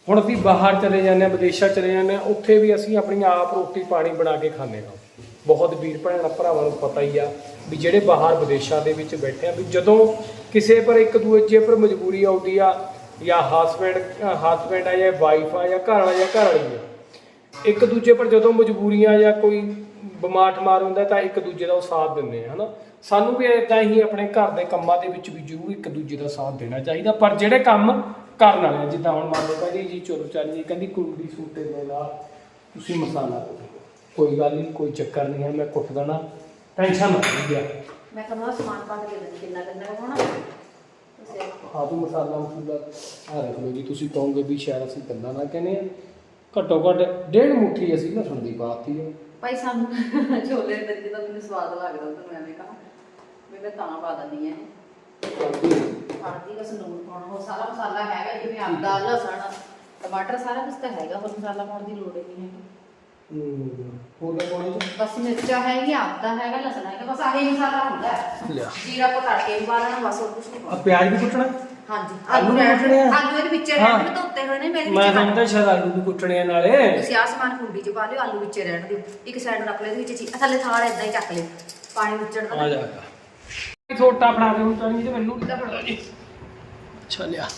ਹੁਣ ਅਸੀਂ ਬਾਹਰ ਚਲੇ ਜਾਂਦੇ ਆ ਵਿਦੇਸ਼ਾਂ ਚਲੇ ਜਾਂਦੇ ਆ ਉੱਥੇ ਵੀ ਅਸੀਂ ਆਪਣੀ ਆਪ ਰੋਟੀ ਪਾਣੀ ਬਣਾ ਕੇ ਖਾਂਦੇ ਹਾਂ। ਬਹੁਤ ਵੀਰ ਭੈਣਾਂ ਭਰਾਵਾਂ ਨੂੰ ਪਤਾ ਹੀ ਆ ਵੀ ਜਿਹੜੇ ਬਾਹਰ ਵਿਦੇਸ਼ਾਂ ਦੇ ਵਿੱਚ ਬੈਠੇ ਆ ਵੀ ਜਦੋਂ ਕਿਸੇ ਪਰ ਇੱਕ ਦੂਜੇ ਪਰ ਮਜਬੂਰੀ ਆਉਂਦੀ ਆ ਜਾਂ ਹਸਬੈਂਡ ਹਸਬੈਂਡ ਆ ਜਾਂ ਵਾਈਫ ਆ ਜਾਂ ਘਰ ਵਾਲਾ ਜਾਂ ਘਰ ਵਾਲੀ ਆ ਇੱਕ ਦੂਜੇ ਪਰ ਜਦੋਂ ਮਜਬੂਰੀਆਂ ਜਾਂ ਕੋਈ ਬਿਮਾਰ ਠਮਾਰ ਹੁੰਦਾ ਤਾਂ ਇੱਕ ਦੂਜੇ ਦਾ ਉਹ ਸਾਥ ਦਿੰਦੇ ਆ ਹਨਾ? ਸਾਨੂੰ ਵੀ ਇਦਾਂ ਹੀ ਆਪਣੇ ਘਰ ਦੇ ਕੰਮਾਂ ਦੇ ਵਿੱਚ ਵੀ ਜ਼ਰੂਰ ਇੱਕ ਦੂਜੇ ਦਾ ਸਾਥ ਦੇਣਾ ਚਾਹੀਦਾ ਪਰ ਜਿਹੜੇ ਕੰਮ ਕਰਨ ਵਾਲੇ ਆ, ਜਿੱਦਾਂ ਹੁਣ ਮੰਨ ਲਓ ਕਹਿੰਦੀ ਜੀ ਚਲੋ ਚੱਲ ਜੀ ਕਹਿੰਦੀ ਕੁੰਡੀ ਸੂਟੇ ਦੇ ਨਾਲ ਤੁਸੀਂ ਮਸਾਲਾ ਕੁੱਟ ਕੋਈ ਗੱਲ ਨਹੀਂ ਕੋਈ ਚੱਕਰ ਨਹੀਂ ਹੈ ਮੈਂ ਕੁੱਟ ਦੇਣਾ। ਟੈਨਸ਼ਨ ਨਾ ਲਈ ਗਿਆ ਮੈਂ ਆਹ ਸਮਾਨ ਪਾ ਕੇ ਦੇ ਕਿੰਨਾ ਕਿੰਨਾ ਹੋਣਾ। ਹਾਂ ਵੀ ਮਸਾਲਾ ਮਸੂਲਾ ਆ ਦੇਖ ਲਓ ਜੀ। ਤੁਸੀਂ ਕਹੋਗੇ ਵੀ ਸ਼ਾਇਦ ਅਸੀਂ ਗੱਲਾਂ ਨਾ ਕਹਿੰਦੇ ਆ ਘੱਟੋ ਘੱਟ ਡੇਢ ਮੁੱਠੀ ਅਸੀਂ ਲਸਣ ਦੀ ਪਾਤੀ ਹੈ। ਭਾਈ ਸਾਨੂੰ (laughs) ਛੋਲੇ ਦੇ ਤਰੀਕੇ ਦਾ ਮੈਨੂੰ ਸਵਾਦ ਲੱਗਦਾ ਤੁਹਾਨੂੰ ਐਵੇਂ ਕਹਾਂ। ਵੀ ਮੈਂ ਤਾਂ ਪਾ ਦਿੰਦੀ ਆ ਹਲਦੀ ਬਸ ਲੂਣ ਪਾਉਣਾ। ਉਹ ਸਾਰਾ ਮਸਾਲਾ ਹੈਗਾ ਜਿਵੇਂ ਆਦਾ ਲਸਣ ਟਮਾਟਰ ਸਾਰਾ ਕੁਝ ਤਾਂ ਹੈਗਾ ਹੋਰ ਮਸਾਲਾ ਪਾਉਣ ਦੀ ਲੋੜ ਹੀ ਨਹੀਂ ਹੈ ਹੂੰ ਹੋਰ ਕਿਆ ਪਾਉਣਾ ਜੀ। ਬਸ ਮਿਰਚਾਂ ਹੈਗੀ ਆਦਾ ਹੈਗਾ ਲਸਣ ਹੈਗਾ ਬਸ ਆਹੀ ਮਸਾਲਾ ਹੁੰਦਾ ਹੈ। ਲਿਆ। ਜੀਰਾ ਕੋ ਤੜਕੇ ਵੀ ਪਾ ਲੈਣਾ ਬਸ ਹੋਰ ਕੁਝ ਨਹੀਂ। ਆ ਪਾਉਣਾ ਪਿਆਜ਼ ਵੀ ਕੁੱਟਣਾ? ਹਾਂਜੀ। ਆਲੂ ਆਲੂ ਵੀ ਕੱਟਣੇ ਆ? ਆਲੂ ਇਹਦੇ ਵਿੱਚ। ਰਹਿਣ ਦੇ ਧੋਤੇ ਹੋਏ ਨੇ ਮੈਂ ਇਹਦੇ ਮੈਂ ਵਿੱਚ ਸਮਝਦਾ ਸ਼ਾਇਦ ਆਲੂ ਵੀ ਕੁੱਟਣੇ ਆ ਨਾਲੇ। ਤੁਸੀਂ ਆਹ ਸਮਾਨ ਕੁੰਡੀ 'ਚ ਪਾ ਲਿਓ ਆਲੂ ਵਿੱਚ ਰਹਿਣ ਦਿਓ। ਇੱਕ ਸਾਈਡ ਰੱਖ ਲਿਓ ਇਹਦੇ ਵਿੱਚ ਚੀ- ਥੱਲੇ ਥਾਲ ਇਦਾਂ ਹੀ ਚੱਕ ਲਿਓ। ਪਾਣੀ ਉੱਚੜ ਆ ਜਾ। ਛੋਟਾ ਬਣਾ ਦੇ ਹੁਣ ਤਾਂ ਨਹੀਂ ਤੇ ਮੈਨੂੰ ਕਿੱਦਾਂ ਬਣਾ ਜੀ ਅੱਛਾ ਲਿਆ।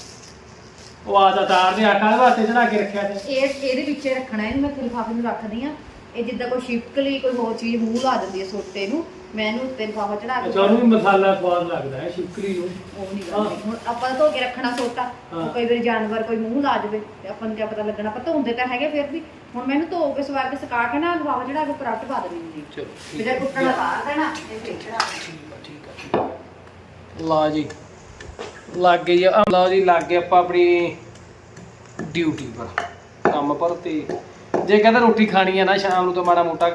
ਉਹ ਆ ਜਾ ਤਾਰ ਦੇ ਆਟਾ ਵਾਸਤੇ ਚੜਾ ਕੇ ਰੱਖਿਆ ਤੇ ਇਹ ਇਹਦੇ ਵਿੱਚ ਹੀ ਰੱਖਣਾ ਇਹਨੂੰ ਮੈਂ ਲਿਫਾਫੇ ਨੂੰ ਰੱਖਦੀ ਆ ਇਹ ਜਿੱਦਾਂ ਕੋਈ ਸ਼ਿਫਟਕਲੀ ਕੋਈ ਹੋਰ ਚੀਜ਼ ਮੂੰਹ ਲਾ ਦਿੰਦੀ ਹੈ ਸੋਟੇ ਨੂੰ ਮੈਂ ਇਹਨੂੰ ਉੱਤੇ ਲਿਫਾਫਾ ਚੜਾ ਕੇ ਅੱਛਾ ਉਹਨੂੰ ਵੀ ਮਸਾਲਾ ਸਵਾਦ ਲੱਗਦਾ ਹੈ ਸ਼ਿਕਰੀ ਨੂੰ। ਉਹ ਨਹੀਂ ਕਰਦੀ ਹੁਣ ਆਪਾਂ ਧੋ ਕੇ ਰੱਖਣਾ ਸੋਟਾ। ਹਾਂ। ਕਈ ਵਾਰੀ ਜਾਨਵਰ ਕੋਈ ਮੂੰਹ ਲਾ ਜਾਵੇ ਤੇ ਆਪਾਂ ਨੂੰ ਕਿਆ ਪਤਾ ਲੱਗਣਾ ਆਪਾਂ ਧੋਂਦੇ ਤਾਂ ਹੈਗੇ ਫਿਰ ਵੀ। ਹੁਣ ਮੈਨੂੰ ਧੋ ਕੇ ਸਵਾਰ ਕੇ ਸੁਕਾ ਕੇ ਨਾ ਲਿਫਾਫਾ ਚੜਾ ਕੇ ਪਰਾਟ ਪਾ ਦੇਣੀ ਹੁੰਦੀ ਚਲੋ ਫਿਰ ਜੇ ਕੁੱਟਣਾ ਤਾਰ ਦੇਣਾ ਤੇ ਫਿਰ ਚੜਾ ਠੀਕ ਆ ਠੀਕ ਆ ਠੀਕ ਆ। ਲਾ ਜੀ। ਲੱਗ ਗਏ ਜੀ ਆ ਲਓ ਜੀ, ਲੱਗ ਗਏ ਆਪਾਂ ਆਪਣੀ ਡਿਊਟੀ ਪਰ, ਕੰਮ ਪਰ ਤੇ ਜੇ ਕਹਿੰਦਾ ਰੋਟੀ ਖਾਣੀ ਆ ਨਾ, ਸ਼ਾਮ ਨੂੰ ਤਾਂ ਮਾੜਾ ਮੋਟਾ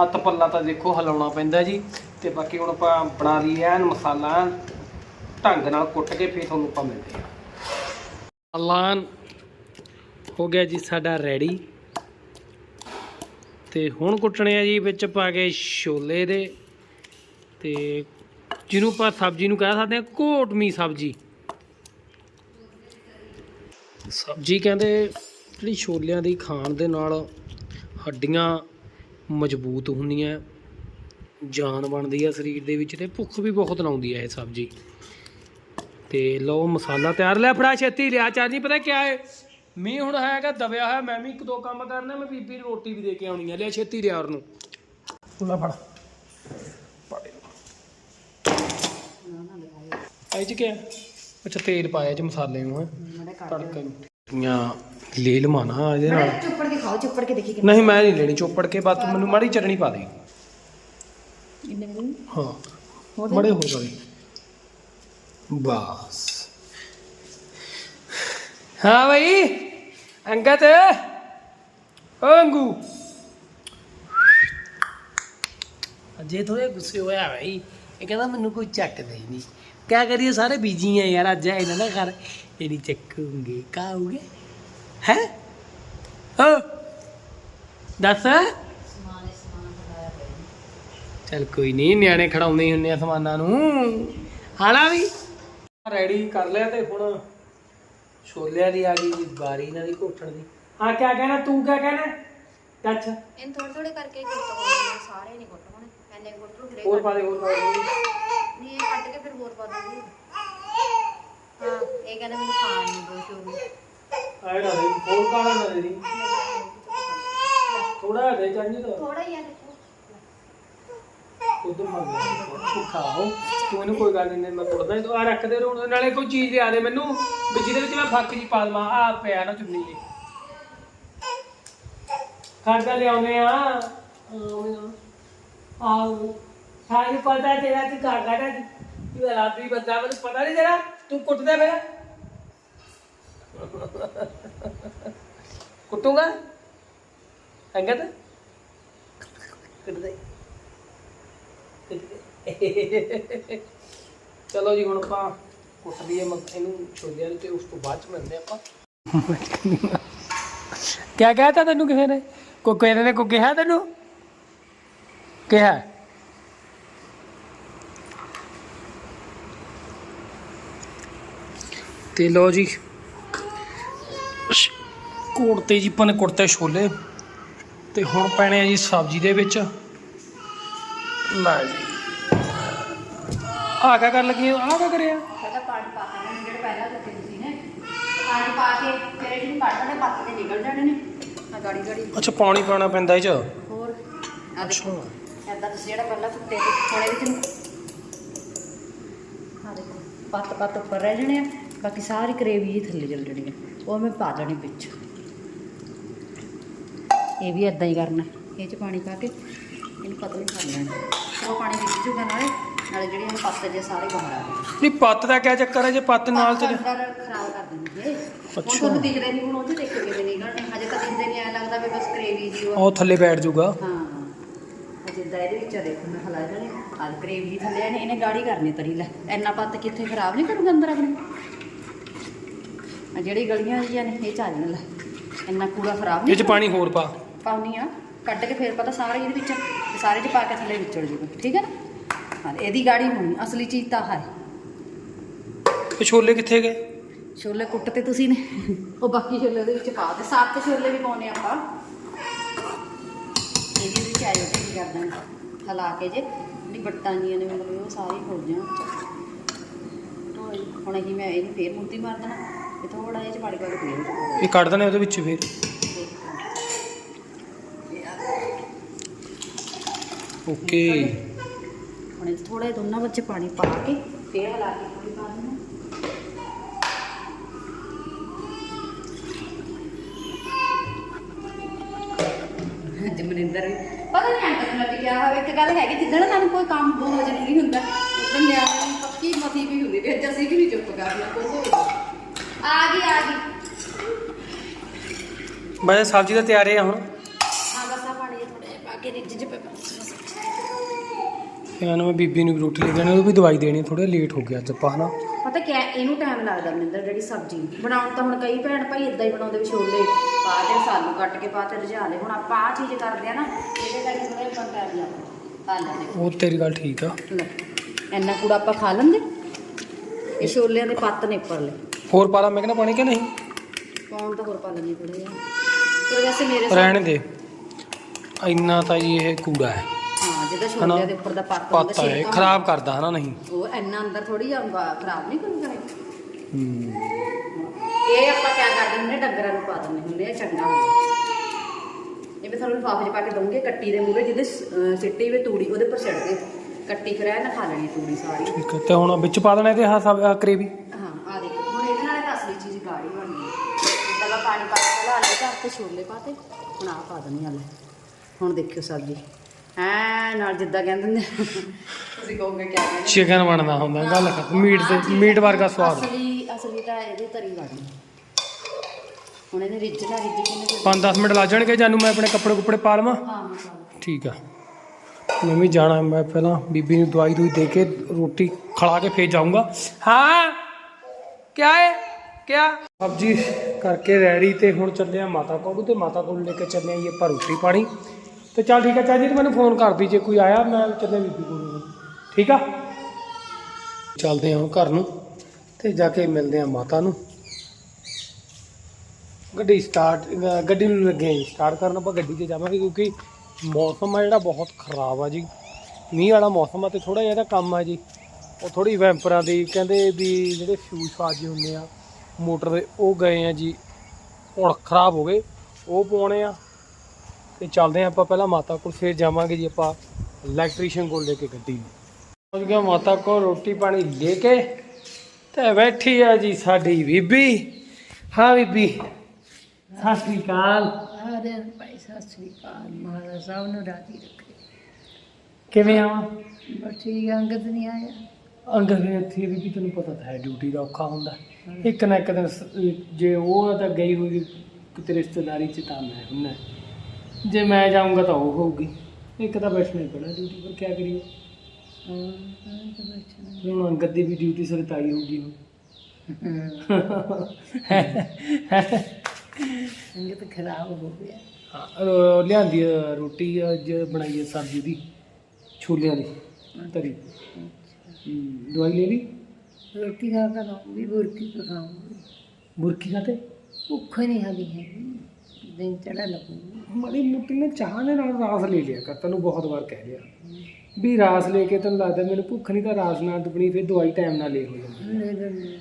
ਹੱਥ ਪੱਲਾ ਤਾਂ ਦੇਖੋ ਹਿਲਾਉਣਾ ਪੈਂਦਾ ਜੀ। ਤੇ ਬਾਕੀ ਹੁਣ ਆਪਾਂ ਬਣਾ ਲਈ ਐਨ ਮਸਾਲਾ, ਢੰਗ ਨਾਲ ਕੁੱਟ ਕੇ ਫੇਰ ਤੁਹਾਨੂੰ ਆਪਾਂ ਮਿਲਦੇ ਹਾਂ। ਅਲਾਨ ਹੋ ਗਿਆ ਜੀ ਸਾਡਾ ਰੈਡੀ ਤੇ ਹੁਣ ਕੁੱਟਣੇ ਆ ਜੀ, ਵਿੱਚ ਪਾ ਕੇ ਛੋਲੇ ਦੇ। ਤੇ ਜਿਹਨੂੰ ਆਪਾਂ ਸਬਜ਼ੀ ਨੂੰ ਕਹਿ ਸਕਦੇ ਆ ਕੋਟਮੀ ਸਬਜ਼ੀ। ਸਬਜ਼ੀ ਕਹਿੰਦੇ ਜਿਹੜੀ ਛੋਲਿਆਂ ਦੀ ਖਾਣ ਦੇ ਨਾਲ ਹੱਡੀਆਂ ਮਜ਼ਬੂਤ ਹੁੰਦੀਆਂ, ਜਾਨ ਬਣਦੀ ਆ ਸਰੀਰ ਦੇ ਵਿੱਚ ਤੇ ਭੁੱਖ ਵੀ ਬਹੁਤ ਲਾਉਂਦੀ ਆ ਇਹ ਸਬਜ਼ੀ। ਤੇ ਲਓ ਮਸਾਲਾ ਤਿਆਰ ਲਿਆ ਫੜਾ ਛੇਤੀ, ਲਿਆ ਚਾਰ ਨਹੀਂ ਪਤਾ ਕਿਆ ਹੈ ਮੀਂਹ ਹੁਣ ਹੈਗਾ, ਦਬਿਆ ਹੋਇਆ, ਮੈਂ ਵੀ ਇੱਕ ਦੋ ਕੰਮ ਕਰਨਾ, ਮੈਂ ਬੀਬੀ ਨੂੰ ਰੋਟੀ ਵੀ ਦੇ ਕੇ ਆਉਣੀ ਆ। ਲਿਆ ਛੇਤੀ ਲਿਆ ਉਹਨੂੰ। ਲੈ ਫੜ। ਇਹ ਚ ਕਿਆ ਅੱਛਾ, ਤੇਲ ਪਾਇਆ ਚ ਮਸਾਲੇ ਨੂੰ, ਹੈ। ਕੱਟ ਤੜਕਾ ਨੂੰ ਜਾਂ ਲੈ ਇਹਦੇ ਨਾਲ। ਚੁੱਪੜ ਕੇ ਖਾਓ ਚੁੱਪੜ ਕੇ ਦੇਖੀ ਕਿੰਨਾ ਨਹੀਂ ਮੈਂ ਨਹੀਂ ਲੈਣੀ ਚੋਪੜ ਕੇ ਬਸ ਤੂੰ ਮੈਨੂੰ ਮਾੜੀ ਚਟਣੀ ਪਾ ਦੇ। ਇੰਨੇ ਹਾਂ ਦੇ ਬਸ। ਹਾਂ ਭਾਈ ਅੰਗਤ ਓ ਅੰਗੂ। ਅਜੇ ਥੋੜੇ ਗੁੱਸੇ ਹੋਇਆ ਭਾਈ ਇਹ ਕਹਿੰਦਾ ਮੈਨੂੰ ਕੋਈ ਚੱਕਦਾ ਹੀ ਨਹੀਂ ਕਿਆ ਕਰੀਏ ਸਾਰੇ ਬੀਜੀ ਆ ਯਾਰ ਅੱਜ ਇਹਨਾਂ ਨਾ ਕਰ ਇਹ ਨਹੀਂ ਚੱਕੂਗੇ ਕਾਉਗੇ ਹੈ? ਹੋ। ਦੱਸ। ਚੱਲ ਕੋਈ ਨਹੀਂ ਨਿਆਣੇ ਖੜਾਉਂਦੇ ਹੀ ਹੁੰਦੇ ਆ ਸਮਾਨਾਂ ਨੂੰ। ਹਾਲਾ ਵੀ। ਰੈਡੀ ਕਰ ਲਿਆ ਤੇ ਹੁਣ ਛੋਲਿਆਂ ਦੀ ਆ ਗਈ ਜੀ ਬਾਰੀ ਇਹਨਾਂ ਦੀ ਘੋਟਣ ਦੀ। ਹਾਂ ਕਿਆ ਕਹਿਣਾ ਤੂੰ ਕਿਆ ਕਹਿਣਾ? ਦੱਸ। ਇਹਨ ਥੋੜੇ ਥੋੜੇ ਕਰਕੇ ਕੁੱਟ ਹੋਣੇ ਸਾਰੇ ਨਹੀਂ ਕੁੱਟ ਹੋਣੇ ਐਨੇ ਕੁੱਟ ਲੂ ਹੋਰ ਪਾ ਦੇ ਹੋਰ ਪਾ ਦੇ। ਨਹੀਂ ਇਹ ਕੱਟ ਕੇ ਫਿਰ ਹੋਰ ਪਾ ਦੂੰਗੀ ਹਾਂ ਇਹ ਕਹਿੰਦਾ ਮੈਨੂੰ ਖਾਣ ਨਹੀਂ ਦੋ ਸ਼ੋਰੂ ਆਏ ਨਾ ਦੇ ਹੋਰ ਕਾਲਾ ਨਾ ਦੇ ਦੀ ਥੋੜਾ ਦੇ ਚਾਹੀਏ ਤਾਂ। ਥੋੜਾ ਹੀ ਆ ਦੇਖੋ। ਉਧਰ ਮੰਗ ਤੂੰ ਖਾਓ ਤੂੰ ਇਹਨੂੰ ਕੋਈ ਗੱਲ ਨਹੀਂ ਮੈਂ ਕੁੜਦਾ ਤੂੰ। ਆ ਰੱਖ ਦੇ ਰੋਣ ਨਾਲੇ ਕੋਈ ਚੀਜ਼ ਲਿਆ ਦੇ ਮੈਨੂੰ। ਵੀ ਜਿਹਦੇ ਵਿੱਚ ਮੈਂ ਫੱਕ ਜੀ ਪਾ ਦਵਾਂ। ਆ ਪਿਆ ਨਾ ਚੁੰਨੀ ਜੀ। ਖਾਦਾ ਲਿਆਉਨੇ ਆ। ਆਓ ਸਾਨੂੰ ਪਤਾ ਤੇਰਾ ਕਾ ਕਾੜਾ ਤੂੰ ਰਾਬੀ ਬੰਦਾ ਮੈਨੂੰ ਪਤਾ ਨਹੀਂ ਤੇਰਾ। ਤੂੰ ਕੁੱਟਦਾ ਮੇਰਾ ਕੁੱਟੂਗਾ? ਅੰਗਦ ਕੁੱਟਦੇ ਚਲੋ ਜੀ, ਹੁਣ ਆਪਾਂ ਕੁੱਟ ਲਈਏ ਮਸ ਇਹਨੂੰ ਛੋਲਿਆਂ ਨੂੰ ਤੇ ਉਸ ਤੋਂ ਬਾਅਦ ਚ ਮਿਲਦੇ ਆਪਾਂ। ਕਿਆ ਕਹਿਤਾ ਤੈਨੂੰ ਕਿਸੇ ਨੇ? ਕੋਈ ਕਿਸੇ ਨੇ ਕੋਈ ਕਿਹਾ ਤੈਨੂੰ? ਕਿਹਾ? ਤੇ ਲੋ ਜੀ। ਕੋੜਤੇ ਜੀ ਪਨ ਕੁੜਤੇ ਛੋਲੇ। ਤੇ ਹੁਣ ਪੈਣੇ ਆ ਜੀ ਸਬਜ਼ੀ ਦੇ ਵਿੱਚ। ਲੈ ਜੀ। ਆ ਕਿਆ ਕਰ ਲੱਗੀ ਆ ਕਿਆ ਕਰਿਆ? ਪਾਣੀ ਪਾ ਦੇਣਾ ਜਿਹੜੇ ਪਹਿਲਾਂ ਲੱਗੇ ਤੁਸੀਂ ਨੇ। ਪਾਣੀ ਪਾ ਕੇ ਫਿਰ ਇਹਨੂੰ ਕੱਢ ਪੱਤ ਤੇ ਨਿਕਲ ਜਾਣੇ ਨੇ। ਆ ਗਾੜੀ ਗਾੜੀ। ਅੱਛਾ ਪਾਣੀ ਪਾਣਾ ਪੈਂਦਾ ਇਹ ਚ? ਹੋਰ। ਆ ਦੇਖੋ ਐਦਾਂ ਤੁਸੀਂ ਜਿਹੜਾ ਪਹਿਲਾਂ ਕੁੱਤੇ ਤੇ ਹੁਣ ਇਹਦੇ ਚ ਆ ਦੇਖੋ ਪੱਤ ਪੱਤ ਉੱਪਰ ਰਹਿ ਜਾਣੇ ਆ। ਬਾਕੀ ਸਾਰੀ ਗਰੇਵੀ ਹੀ ਥੱਲੇ ਚਲ ਜਾਣੀ ਉਹ ਮੈਂ ਪਾ ਦੇਣੀ ਵਿੱਚ। ਇਹ ਵੀ ਐਦਾਂ ਹੀ ਕਰਨਾ। ਇਹ ਚ ਪਾਣੀ ਪਾ ਕੇ ਇਹਨੂੰ ਪਤਲੀ ਕਰ ਲੈਣਾ। ਉਹ ਪਾਣੀ ਵਿੱਚ ਜੂਗਾ ਨਾਲੇ ਨਾਲੇ ਜਿਹੜੇ ਇਹਨੂੰ ਪੱਤੇ ਜੇ ਸਾਰੇ ਬਾਹਰ ਆ ਗਏ ਨਹੀਂ ਪੱਤ ਦਾ ਕਿਆ ਚੱਕਰ ਹੈ ਜੇ ਪੱਤ ਨਾਲ ਅੰਦਰ ਖਰਾਬ ਕਰ ਦਿੰਦੇ ਹੁਣ ਅੱਛਾ। ਤੁਹਾਨੂੰ ਦਿਖਦੇ ਨਹੀਂ ਹੁਣ ਉਹ 'ਚ ਦੇਖੋ ਕਿਵੇਂ ਨਿਕਲਣੇ ਹਜੇ ਤਾਂ ਦਿਖਦੇ ਨਹੀਂ ਐ ਲੱਗਦਾ ਵੀ ਬਸ ਗ੍ਰੇਵੀ ਜੀ ਉਹ ਥੱਲੇ ਬੈਠ ਜਾਊਗਾ ਹਾਂ। ਜਿੱਦਾਂ ਇਹਦੇ ਵਿੱਚ ਦੇਖੋ ਮੈਂ ਹਲਾ ਜਾਣੇ ਆ ਗ੍ਰੇਵੀ ਜੀ ਥੱਲੇ ਇਹਨੇ ਇਹਨੇ ਗਾੜੀ ਕਰਨੀ ਤਰੀ ਲੈ। ਇੰਨਾ ਪੱਤ ਕਿੱਥੇ ਖਰਾਬ ਨਹੀਂ ਕਰੂਗਾ ਅੰਦਰ ਆਪਣੇ? ਆ ਜਿਹੜੀ ਗਲੀਆਂ ਜੀਆਂ ਨੇ ਇਹ ਚੱਲ ਲੈ। ਇੰਨਾ ਕੂੜਾ ਖਰਾਬ ਇਹ ਨਹੀਂ ਚ ਪਾਣੀ ਹੋਰ ਪਾ। ਪਾਉਣੀ ਆ ਕੱਢ ਕੇ ਫੇਰ ਪਤਾ ਸਾਰੇ ਇਹਦੇ ਵਿੱਚ ਤੇ ਸਾਰੇ ਚ ਪਾ ਕੇ ਥੱਲੇ ਵਿਚੜ ਜੂਗਾ। ਠੀਕ ਹੈ ਨਾ? ਹਾਂ ਇਹਦੀ ਗਾੜੀ ਹੋਣੀ ਅਸਲੀ ਚੀਜ਼ ਤਾਂ ਹੈ। ਤੇ ਛੋਲੇ ਕਿੱਥੇ ਗਏ? ਛੋਲੇ ਕੁੱਟ ਤੇ ਤੁਸੀਂ ਨੇ। ਉਹ ਬਾਕੀ ਛੋਲੇ ਉਹਦੇ ਵਿੱਚ ਪਾ ਦੇ। ਸੱਤ ਛੋਲੇ ਵੀ ਪਾਉਣੇ ਆਪਾਂ। ਇਹਦੇ ਵਿੱਚ ਆਇਓ ਤੇ ਕੀ ਕਰਦਾ ਹਾਂ? ਹਲਾ ਕੇ ਜੇ ਜਿਹੜੀ ਬੱਟਾਂ ਜੀਆਂ ਨੇ ਮਤਲਬ ਉਹ ਸਾਰੀ ਖੁੱਲ ਜਾਣ ਹੁਣ ਇਹ ਮੈਂ ਇਹਨੂੰ ਫੇਰ ਮੁੱਦੀ ਮਾਰ ਦੇਣਾ। ਤੇ ਥੋੜਾ ਜਿਹਾ ਚ ਪਾਣੀ ਪਾ ਕੇ ਫੇਰ ਵਿੱਚ ਪਾ ਇਹ ਕੱਢ ਦਨੇ ਉਹਦੇ ਵਿੱਚ ਫਿਰ। ਓਕੇ। ਹੁਣ ਇਹ ਥੋੜੇ ਦੋਨਾਂ ਵਿੱਚ ਪਾਣੀ ਪਾ ਕੇ ਫੇਰ ਹਲਾ ਕੇ ਥੋੜੀ ਪਾ ਦੇਣਾ ਜਮਨਿੰਦਰ ਵੀ ਪਤਾ ਨਹੀਂ ਅੰਕਲ ਨੂੰ ਗਿਆ ਹੋਵੇ ਇੱਕ ਗੱਲ ਹੈਗੀ ਜਿੱਦਣ ਸਾਨੂੰ ਕੋਈ ਕੰਮ ਬਹੁਤ ਜ਼ਰੂਰੀ ਹੁੰਦਾ ਉਦੋਂ ਨਿਆਣੇ ਨੂੰ ਪੱਕੀ ਮਤੀ ਵੀ ਹੁੰਦੀ ਵੀ ਅੱਜ ਅਸੀਂ ਵੀ ਨਹੀਂ ਚੁੱਪ ਕਰਨਾ ਕੁਝ ਹੋ ਜਾਏ। ਆ ਗਈ ਆ ਗਈ। ਬਾਈ ਸਬਜ਼ੀ ਤਾਂ ਤਿਆਰ ਹੈ ਹੁਣ। ਆ ਬਸ ਆ ਪਾਣੀ ਥੋੜਾ ਜਿਹਾ ਪਾ ਕੇ ਰਿੱਝ ਚ ਪਾ ਇਹਨਾਂ ਨੂੰ ਮੈਂ ਬੀਬੀ ਨੂੰ ਵੀ ਰੋਟੀ ਲੈ ਦੇਣੀ ਉਹ ਵੀ ਦਵਾਈ ਦੇਣੀ ਥੋੜਾ ਲੇਟ ਹੋ ਗਿਆ ਅੱਜ ਆਪਾਂ ਹਨਾ। ਪਤਾ ਕਿਆ ਇਹਨੂੰ ਟਾਈਮ ਲੱਗਦਾ ਮਨਿੰਦਰ ਜਿਹੜੀ ਸਬਜ਼ੀ। ਬਣਾਉਣ ਤਾਂ ਹੁਣ ਕਈ ਭੈਣ ਭਾਈ ਇਦਾਂ ਹੀ ਬਣਾਉਂਦੇ ਵੀ ਛੋਲੇ ਪਾ ਕੇ ਸਾਲੂ ਕੱਟ ਕੇ ਪਾ ਤੇ ਰਝਾ ਲੈ ਹੁਣ ਆਪਾਂ ਆ ਚੀਜ਼ ਕਰਦੇ ਆ ਨਾ ਇਹਦੇ ਕਰਕੇ ਥੋੜਾ ਜਿਹਾ ਟਾਈਮ ਲੱਗਦਾ ਪਾ ਲੈਣੇ। ਉਹ ਤੇਰੀ ਗੱਲ ਠੀਕ ਆ। ਲੈ ਇੰਨਾ ਕੂੜਾ ਆਪਾਂ ਖਾ ਲੈਂਦੇ? ਇਹ ਛੋਲਿਆਂ ਦੇ ਪੱਤ ਨੇ ਉੱਪਰ ਲੈ ਹੋਰ ਪਾ ਲਾ ਮੈਂ ਕਹਿੰਦਾ ਪਾਣੀ ਕਿ ਨਹੀਂ? ਪਾਉਣ ਤਾਂ ਹੋਰ ਪਾ ਲੈਣੀ ਥੋੜੇ ਜਿਹਾ। ਪਰ ਵੈਸੇ ਮੇਰੇ ਹਿਸਾਬ- ਰਹਿਣ ਦੇ। ਇੰਨਾ ਤਾਂ ਜੀ ਇਹ ਕੂੜਾ ਹੈ। ਹਾਂ ਜਿਹਦਾ ਹਨਾ? ਛੋਲਿਆਂ ਦੇ ਉੱਪਰ ਦਾ ਪੱਤ ਹੁੰਦਾ ਪਤਾ ਹੈ ਛਿਲਕਾ ਖਰਾਬ ਕਰਦਾ ਹਨਾ ਨਹੀਂ? ਉਹ ਇੰਨਾ ਅੰਦਰ ਥੋੜੀ ਜਾਊਗਾ ਖਰਾਬ ਨਹੀਂ ਕਰੂਗਾ ਇਹ। ਹੂੰ। ਇਹ ਆਪਾਂ ਕਿਆ ਕਰਦੇ ਹੁੰਦੇ ਹਾਂ, ਡੰਗਰਾਂ ਨੂੰ ਪਾ ਦਿੰਦੇ ਹੁੰਦੇ ਆ ਚੰਗਾ ਹੁੰਦਾ। ਇਹ ਵੀ ਤੁਹਾਨੂੰ ਲਿਫਾਫੇ 'ਚ ਪਾ ਕੇ ਦਊਂਗੇ ਕੱਟੀ ਦੇ ਮੂਹਰੇ ਜਿਹਦੇ ਸ- ਅਹ ਸਿੱਟੀ ਵੀ ਤੂੜੀ ਉਹਦੇ ਉੱਪਰ ਛੱਡ ਦੇ। ਕੱਟੀ ਫਿਰ ਐ ਨਾ ਖਾ ਲੈਣੀ ਤੂੜੀ ਸਾਰੀ। ਠੀਕ ਹੈ ਤੇ ਹੁਣ ਵਿੱਚ ਪਾ ਦੇਣਾ ਇਹਦੇ ਆਹ ਸਭ ਕਰੇਵੀ? ਹਾਂ ਆ ਦੇਖੋ ਹੁਣ ਇਹਦੇ ਨਾਲ ਤਾਂ ਅਸਲੀ ਚੀਜ਼ ਗਾੜੀ ਬਣਨੀ ਹੈ ਜਿੱਦਾਂ ਮੈਂ ਪਾਣੀ ਪਾ ਕੇ ਲਾ ਲਿਆ ਤਾਂ ਤੇ ਛੋਲੇ ਪਾਤੇ ਹੁਣ ਆ ਪਾ ਦਨੀ ਹਲੇ ਹੁਣ ਦੇਖਿਓ ਸਬਜ਼ੀ। ਐ ਨਾਲ ਜਿੱਦਾਂ ਕਹਿੰਦੇ ਨੇ ਤੁਸੀਂ ਕਹੋਗੇ ਕਿਆ ਕਹਿੰਦੇ ਚਿਕਨ ਬਣਦਾ ਹੁੰਦਾ ਗੱਲ ਖਤਮ ਮੀਟ ਤੇ ਮੀਟ ਵਰਗਾ ਸਵਾਦ। ਅਸਲੀ ਅਸਲੀ ਤਾਂ ਇਹਦੀ ਤਰੀ ਬਣਨੀ ਹੁਣ ਇਹਨੇ ਰਿੱਝ ਨਾ ਰਿੱਝ ਕਿੰਨੇ 5-10 ਮਿੰਟ ਲੱਗ ਜਾਣਗੇ ਜਾਨੂੰ ਮੈਂ ਆਪਣੇ ਕੱਪੜੇ ਕੁੱਪੜੇ ਪਾ ਲਵਾਂ? ਹਾਂ ਮਸਾਲਾ ਠੀਕ ਆ। ਮੈਂ ਵੀ ਜਾਣਾ ਮੈਂ ਪਹਿਲਾਂ ਬੀਬੀ ਨੂੰ ਦਵਾਈ ਦੂਈ ਦੇ ਕੇ ਰੋਟੀ ਖਲਾ ਕੇ ਫੇਰ ਜਾਊਂਗਾ। ਹਾਂ? ਕਿਆ ਹੈ ਕਿਆ? ਸਬਜੀ ਕਰਕੇ ਰੈਡੀ ਤੇ ਹੁਣ ਚੱਲੇ ਆ ਮਾਤਾ ਕੋਲ ਤੇ ਮਾਤਾ ਕੋਲ ਲੈ ਕੇ ਚੱਲੇ ਆ ਇਹ ਆਪਾਂ ਰੋਟੀ ਪਾਣੀ। ਤੇ ਚੱਲ ਠੀਕ ਆ, ਚਾਚੀ ਤੂੰ ਮੈਨੂੰ ਫੋਨ ਕਰਦੀ, ਜੇ ਕੋਈ ਆਇਆ ਮੈਂ ਚੱਲੇ ਬੀਬੀ ਕੋਲ। ਠੀਕ ਆ? ਚੱਲਦੇ ਹਾਂ ਹੁਣ ਘਰ ਨੂੰ ਤੇ ਜਾ ਕੇ ਮਿਲਦੇ ਆ ਮਾਤਾ ਨੂੰ। ਗੱਡੀ ਸਟਾਰਟ ਗੱਡੀ ਨੂੰ ਲੱਗੇ ਸਟਾਰਟ ਕਰਨ ਆਪਾਂ ਗੱਡੀ 'ਚ ਜਾਵਾਂਗੇ ਕਿਉਂਕਿ ਮੌਸਮ ਆ ਜਿਹੜਾ ਬਹੁਤ ਖਰਾਬ ਆ ਜੀ। ਮੀਂਹ ਵਾਲਾ ਮੌਸਮ ਆ ਤੇ ਥੋੜਾ ਜਿਹਾ ਇਹਦਾ ਕੰਮ ਆ ਜੀ। ਉਹ ਥੋੜੀ ਵੈਂਪਰਾਂ ਦੀ ਕਹਿੰਦੇ ਵੀ ਜਿਹੜੇ ਫਿਊਜ਼ ਫਾਜ ਹੁੰਦੇ ਆ ਮੋਟਰ ਦੇ ਉਹ ਗਏ ਆ ਜੀ ਹੁਣ ਖਰਾਬ ਹੋ ਗਏ ਉਹ ਪਾਉਣੇ ਆ ਤੇ ਚੱਲਦੇ ਆ ਆਪਾਂ ਪਹਿਲਾਂ ਮਾਤਾ ਕੋਲ ਫਿਰ ਜਾਵਾਂਗੇ ਜੀ ਆਪਾਂ ਇਲੈਕਟ੍ਰੀਸ਼ੀਅਨ ਕੋਲ ਲੈ ਕੇ ਗੱਡੀ ਨੂੰ। ਪਹੁੰਚ ਗਿਆ ਮਾਤਾ ਕੋਲ ਰੋਟੀ ਪਾਣੀ ਲੈ ਕੇ ਤੇ ਬੈਠੀ ਆ ਜੀ ਸਾਡੀ ਬੀਬੀ। ਹਾਂ ਬੀਬੀ ਸਤਿ ਸ਼੍ਰੀ ਅਕਾਲ। ਸਾਰਿਆਂ ਨੂੰ ਭਾਈ ਸਤਿ ਸ੍ਰੀ ਅਕਾਲ ਮਹਾਰਾਜ ਸਭ ਨੂੰ ਰਾਜੀ ਰੱਖੇ। ਕਿਵੇਂ ਆ? ਬਸ ਠੀਕ ਆ, ਅੰਗਦ ਨਹੀਂ ਆਇਆ? ਅੰਗਦ ਨੇ ਇੱਥੇ ਵੀ ਵੀ ਤੈਨੂੰ ਪਤਾ ਤਾਂ ਹੈ ਡਿਊਟੀ ਦਾ ਔਖਾ ਹੁੰਦਾ। ਇੱਕ ਨਾ ਇੱਕ ਦਿਨ ਸ- ਜੇ ਉਹ ਤਾਂ ਗਈ ਹੋਈ ਕਿਤੇ ਰਿਸ਼ਤੇਦਾਰੀ ਚ ਤਾਂ ਮੈਂ ਹੁੰਨਾ ਜੇ ਮੈਂ ਜਾਊਂਗਾ ਤਾਂ ਉਹ ਹੋਊਗੀ। ਇੱਕ ਤਾਂ ਬੈਠਣਾ ਹੀ ਪੈਣਾ ਡਿਊਟੀ ਪਰ ਕੀ ਕਰੀਏ? ਹੁਣ ਅੰਗਦ ਦੀ ਵੀ ਡਿਊਟੀ ਸਰਤਾਈ ਹੋਊਗੀ ਹੁਣ। ਅੰਗਦ ਖਰਾਬ ਹੋ ਗਿਆ। ਹਾਂ, ਲਿਆਂਦੀ ਆ ਰੋਟੀ ਅੱਜ ਬਣਾਈ ਹੈ ਸਬਜ਼ੀ ਦੀ ਛੋਲਿਆਂ ਦੀ ਤਰੀ। ਦਵਾਈ ਲੈ ਲਈ? ਰੋਟੀ ਖਾ ਕੇ ਵੀ ਬੁਰਕੀ ਤੋਂ ਖਾਉਂਗੀ ਬੁਰਕੀ ਖਾਤੇ ਭੁੱਖ ਨਹੀਂ ਹਲੀ ਹੈ ਦਿਨ ਚੜਾ ਲੱਗੂ ਮਾੜੀ ਮੁੱਟੀ ਨੇ ਚਾਹ ਦੇ ਨਾਲ ਰਾਸ ਲੈ ਲਿਆ ਕਰ ਤੈਨੂੰ ਬਹੁਤ ਵਾਰ ਕਹਿ ਲਿਆ। ਵੀ ਰਾਸ ਲੈ ਕੇ ਤੈਨੂੰ ਲੱਗਦਾ ਮੈਨੂੰ ਭੁੱਖ ਨਹੀਂ ਤਾਂ ਰਾਸ ਨਾਲ ਦੁਪਣੀ ਫਿਰ ਦਵਾਈ ਟਾਈਮ ਨਾਲ ਲੈ ਹੋ ਜਾਂਦੀ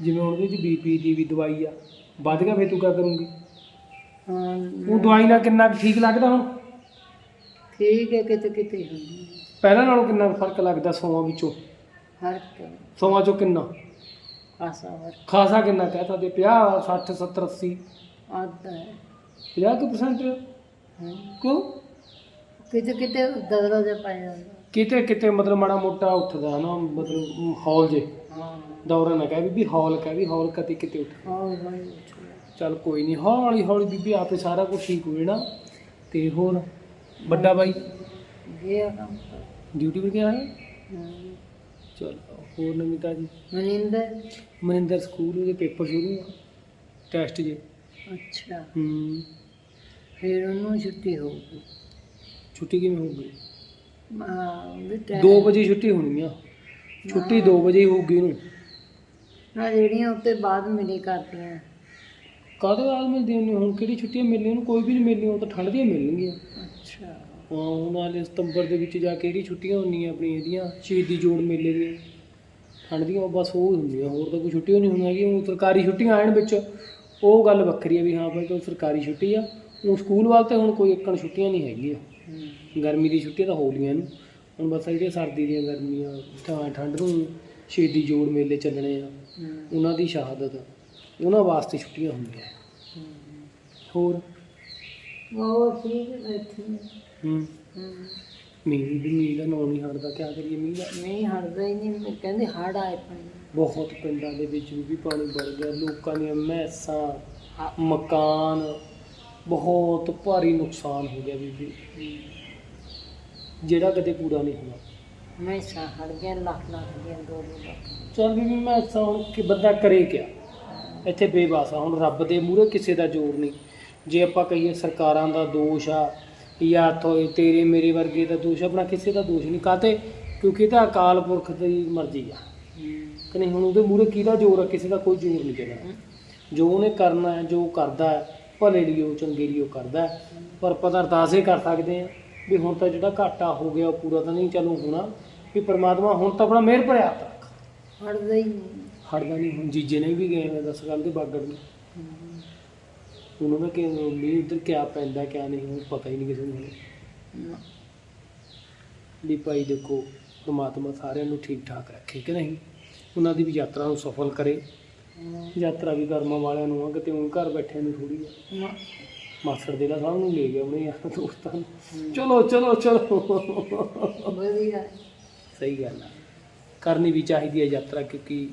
ਜਿਵੇਂ ਹੁਣ ਉਹਦੇ ਚ ਬੀਪੀ ਦੀ ਵੀ ਦਵਾਈ ਆ। ਵੱਧ ਗਿਆ ਫਿਰ ਤੂੰ ਕੀ ਕਰੂੰਗੀ? ਹਾਂ ਉਹ ਦਵਾਈ ਨਾਲ ਕਿੰਨਾ ਕੁ ਠੀਕ ਲੱਗਦਾ ਹੁਣ? ਠੀਕ ਹੈ ਕਿਤੇ ਕਿਤੇ ਹੁੰਦੀ ਪਹਿਲਾਂ ਨਾਲੋਂ ਕਿੰਨਾ ਕੁ ਫ਼ਰਕ ਲੱਗਦਾ ਸੌਵਾਂ ਵਿੱਚੋਂ? ਹਰ ਕੇ ਚੋਂ ਕਿੰਨਾ? ਵਰ ਖਾਸਾ ਕਿੰਨਾ ਕਹਿ ਸਕਦੇ 50 60 70 80 ਆਦਾ ਹੈ। 50 ਕੁ percent? ਹਾਂ। ਕਿਉਂ? ਕਿਤੇ ਕਿਤੇ ਦਦਰਾ ਜਿਹਾ ਪੈ ਜਾਂਦਾ। ਕਿਤੇ ਕਿਤੇ ਮਤਲਬ ਮਾੜਾ ਮੋਟਾ ਉੱਠਦਾ ਨਾ ਮਤਲਬ ਹੌਲ ਜੇ। ਹਾਂ। ਦੌਰਾ ਨਾ ਕਹਿ ਬੀਬੀ ਹੌਲ ਕਹਿ ਵੀ ਹੌਲ ਕਦੇ ਕਿਤੇ ਉੱਠ। ਹਾਂ ਭਾਈ ਚੱਲ ਕੋਈ ਨਹੀਂ ਹੌਲੀ ਹੌਲੀ ਬੀਬੀ ਆਪੇ ਸਾਰਾ ਕੁਝ ਠੀਕ ਹੋ ਜਾਣਾ। ਤੇ ਹੋਰ? ਵੱਡਾ ਬਾਈ? ਗਿਆ ਕੰਮ ਡਿਊਟੀ 'ਤੇ ਗਿਆ ਹੈ ਹਾਂ। ਚਲ ਹੋਰ ਨਵੀਤਾ ਜੀ ਮਨਿੰਦਰ? ਮਨਿੰਦਰ ਸਕੂਲ ਉਹਦੇ ਪੇਪਰ ਸ਼ੁਰੂ ਆ ਟੈਸਟ ਜੇ। ਅੱਛਾ। ਹੂੰ। ਫਿਰ ਉਹਨੂੰ ਛੁੱਟੀ ਹੋਊਗੀ। ਛੁੱਟੀ ਕਿਵੇਂ ਹੋਊਗੀ? ਟੈ- 2 ਵਜੇ ਛੁੱਟੀ ਹੋਣੀ ਆ। ਛੁੱਟੀ 2 ਵਜੇ ਹੋਊਗੀ ਉਹਨੂੰ। ਨਾ ਜਿਹੜੀਆਂ ਉੱਤੇ ਬਾਅਦ ਮਿਲੀ ਕਰਦੀਆਂ। ਕਾਹਦੇ ਬਾਅਦ ਮਿਲਦੀਆਂ ਨੇ? ਹੁਣ ਕਿਹੜੀ ਛੁੱਟੀਆਂ ਮਿਲਣੀਆਂ? ਉਹਨੂੰ ਕੋਈ ਵੀ ਨਹੀਂ ਮਿਲਣੀ ਉਹ ਤਾਂ ਠੰਡ ਦੀਆਂ ਮਿਲਣਗੀਆਂ। ਹੁਣ ਹਾਲੇ ਸਤੰਬਰ ਦੇ ਵਿੱਚ ਜਾ ਕੇ ਜਿਹੜੀ ਛੁੱਟੀਆਂ ਹੁੰਦੀਆਂ ਆਪਣੀਆਂ ਇਹਦੀਆਂ ਸ਼ਹੀਦੀ ਜੋੜ ਮੇਲੇ ਦੀਆਂ ਠੰਡ ਦੀਆਂ ਉਹ ਬਸ ਉਹ ਹੀ ਹੁੰਦੀਆਂ ਹੋਰ ਤਾਂ ਕੋਈ ਛੁੱਟੀਆਂ ਨਹੀਂ ਹੁੰਦੀਆਂ ਹੈਗੀਆਂ ਉਹ ਸਰਕਾਰੀ ਛੁੱਟੀਆਂ ਆਣ ਵਿੱਚ ਉਹ ਗੱਲ ਵੱਖਰੀ ਹੈ ਵੀ ਹਾਂ ਭਾਈ ਕੋਈ ਸਰਕਾਰੀ ਛੁੱਟੀ ਆ ਉਹ ਸਕੂਲ ਵੱਲ ਤੇ ਹੁਣ ਕੋਈ ਇੱਕਣ ਛੁੱਟੀਆਂ ਨਹੀਂ ਹੈਗੀਆਂ। ਹੂੰ। ਗਰਮੀ ਦੀ ਛੁੱਟੀਆਂ ਤਾਂ ਹੋ ਗਈਆਂ ਇਹਨੂੰ ਹੁਣ ਬਸ ਜਿਹੜੀਆਂ ਸਰਦੀ ਦੀਆਂ ਗਰਮੀਆਂ ਠਾ- ਠੰਡ ਨੂੰ ਸ਼ਹੀਦੀ ਜੋੜ ਮੇਲੇ ਚੱਲਣੇ ਆ। ਉਹਨਾਂ ਦੀ ਸ਼ਹਾਦਤ ਉਹਨਾਂ ਵਾਸਤੇ ਛੁੱਟੀਆਂ ਹੁੰਦੀਆਂ। ਹੋਰ? ਉਹ ਠੀਕ ਹੈ ਬੈਠੀ ਹੈ। ਮੀਂਹ ਵੀ ਮੀਂਹ ਦਾ ਨਾਂ ਨਹੀਂ ਹਟਦਾ ਕਿਆ ਕਰੀਏ ਮੀਂਹ ਦਾ। ਨਹੀਂ ਹਟਦਾ ਹੀ ਨਹੀਂ ਕਹਿੰਦੇ ਹੜ ਆਏ ਪਏ ਬਹੁਤ ਪਿੰਡਾਂ ਦੇ ਵਿੱਚ ਵੀ ਪਾਣੀ ਵੜ ਗਿਆ ਲੋਕਾਂ ਦੀਆਂ ਮੈਸਾਂ ਮਕਾਨ ਬਹੁਤ ਭਾਰੀ ਨੁਕਸਾਨ ਹੋ ਗਿਆ ਬੀਬੀ। ਜਿਹੜਾ ਕਦੇ ਪੂਰਾ ਨਹੀਂ ਹੋਣਾ ਮੈਂ ਸਾ ਹੜ ਗਿਆ ਲੱਖ ਲੱਖ ਦੀਆਂ ਦੋ ਦੋ ਲੱਖ। ਚੱਲ ਬੀਬੀ ਮੈਸਾਂ ਹੁਣ ਕਿ ਬੰਦਾ ਕਰੇ ਕਿਆ? ਇੱਥੇ ਬੇਵਾਸ ਹੁਣ ਰੱਬ ਦੇ ਮੂਹਰੇ ਕਿਸੇ ਦਾ ਜ਼ੋਰ ਨਹੀਂ। ਜੇ ਆਪਾਂ ਕਹੀਏ ਸਰਕਾਰਾਂ ਦਾ ਦੋਸ਼ ਆ ਜਾਂ ਥੋਏ ਤੇਰੇ ਮੇਰੇ ਵਰਗੇ ਦਾ ਦੋਸ਼ ਆਪਣਾ ਕਿਸੇ ਦਾ ਦੋਸ਼ ਨਹੀਂ ਕਾਤੇ ਕਿਉਂਕਿ ਇਹ ਤਾਂ ਅਕਾਲ ਪੁਰਖ ਦੀ ਮਰਜ਼ੀ ਆ। ਕਿ ਨਹੀਂ ਹੁਣ ਉਹਦੇ ਮੂਹਰੇ ਕਿਹਦਾ ਜ਼ੋਰ ਆ? ਕਿਸੇ ਦਾ ਕੋਈ ਜ਼ੋਰ ਨਹੀਂ ਚੱਲਣਾ ਜੋ ਉਹਨੇ ਕਰਨਾ ਹੈ ਜੋ ਕਰਦਾ ਹੈ ਭਲੇ ਲਈ ਉਹ ਚੰਗੇ ਲਈ ਉਹ ਕਰਦਾ ਹੈ। ਪਰ ਪਤਾ ਅਰਦਾਸ ਇਹ ਕਰ ਸਕਦੇ ਆ ਵੀ ਹੁਣ ਤਾਂ ਜਿਹੜਾ ਘਾਟਾ ਹੋ ਗਿਆ ਉਹ ਪੂਰਾ ਤਾਂ ਨਹੀਂ ਚਾਲੂ ਹੋਣਾ। ਵੀ ਪ੍ਰਮਾਤਮਾ ਹੁਣ ਤਾਂ ਆਪਣਾ ਮਿਹਰ ਭਰਿਆ ਹੜਦਾ ਹੀ ਨਹੀਂ। ਹਟਦਾ ਨਹੀਂ। ਹੁਣ ਜੀਜੇ ਨੇ ਵੀ ਗਏ ਹੋਏ ਦਸ ਗੱਲ ਦੇ ਬਾਗੜ ਨੂੰ। ਉਹਨਾਂ ਦਾ ਕਿ ਮੀਂਹ ਉਧਰ ਕਿਆ ਪੈਂਦਾ ਕਿਆ ਨਹੀਂ ਹੁਣ ਪਤਾ ਹੀ ਨਹੀਂ ਕਿਸੇ ਨੂੰ। ਨਾ। ਵੀ ਭਾਈ ਦੇਖੋ ਪ੍ਰਮਾਤਮਾ ਸਾਰਿਆਂ ਨੂੰ ਠੀਕ ਠਾਕ ਰੱਖੇ ਕਿ ਨਹੀਂ? ਉਹਨਾਂ ਦੀ ਵੀ ਯਾਤਰਾ ਨੂੰ ਸਫਲ ਕਰੇ। ਯਾਤਰਾ ਵੀ ਕਰਮਾਂ ਵਾਲਿਆਂ ਨੂੰ ਆ ਕਿਤੇ ਉਹ ਘਰ ਬੈਠਿਆਂ ਨੂੰ ਥੋੜੀ ਆ। ਨਾ। ਮਾਸੜ ਦੇ ਦਾ ਸਭ ਨੂੰ ਲੈ ਗਿਆ ਉਹਨੇ ਯਾਰ ਦੋਸਤਾਂ ਨੂੰ। ਚਲੋ ਚਲੋ ਚਲੋ। ਵਧੀਆ। ਸਹੀ ਗੱਲ ਆ। ਕਰਨੀ ਵੀ ਚਾਹੀਦੀ ਹੈ ਯਾਤਰਾ ਕਿਉਂਕਿ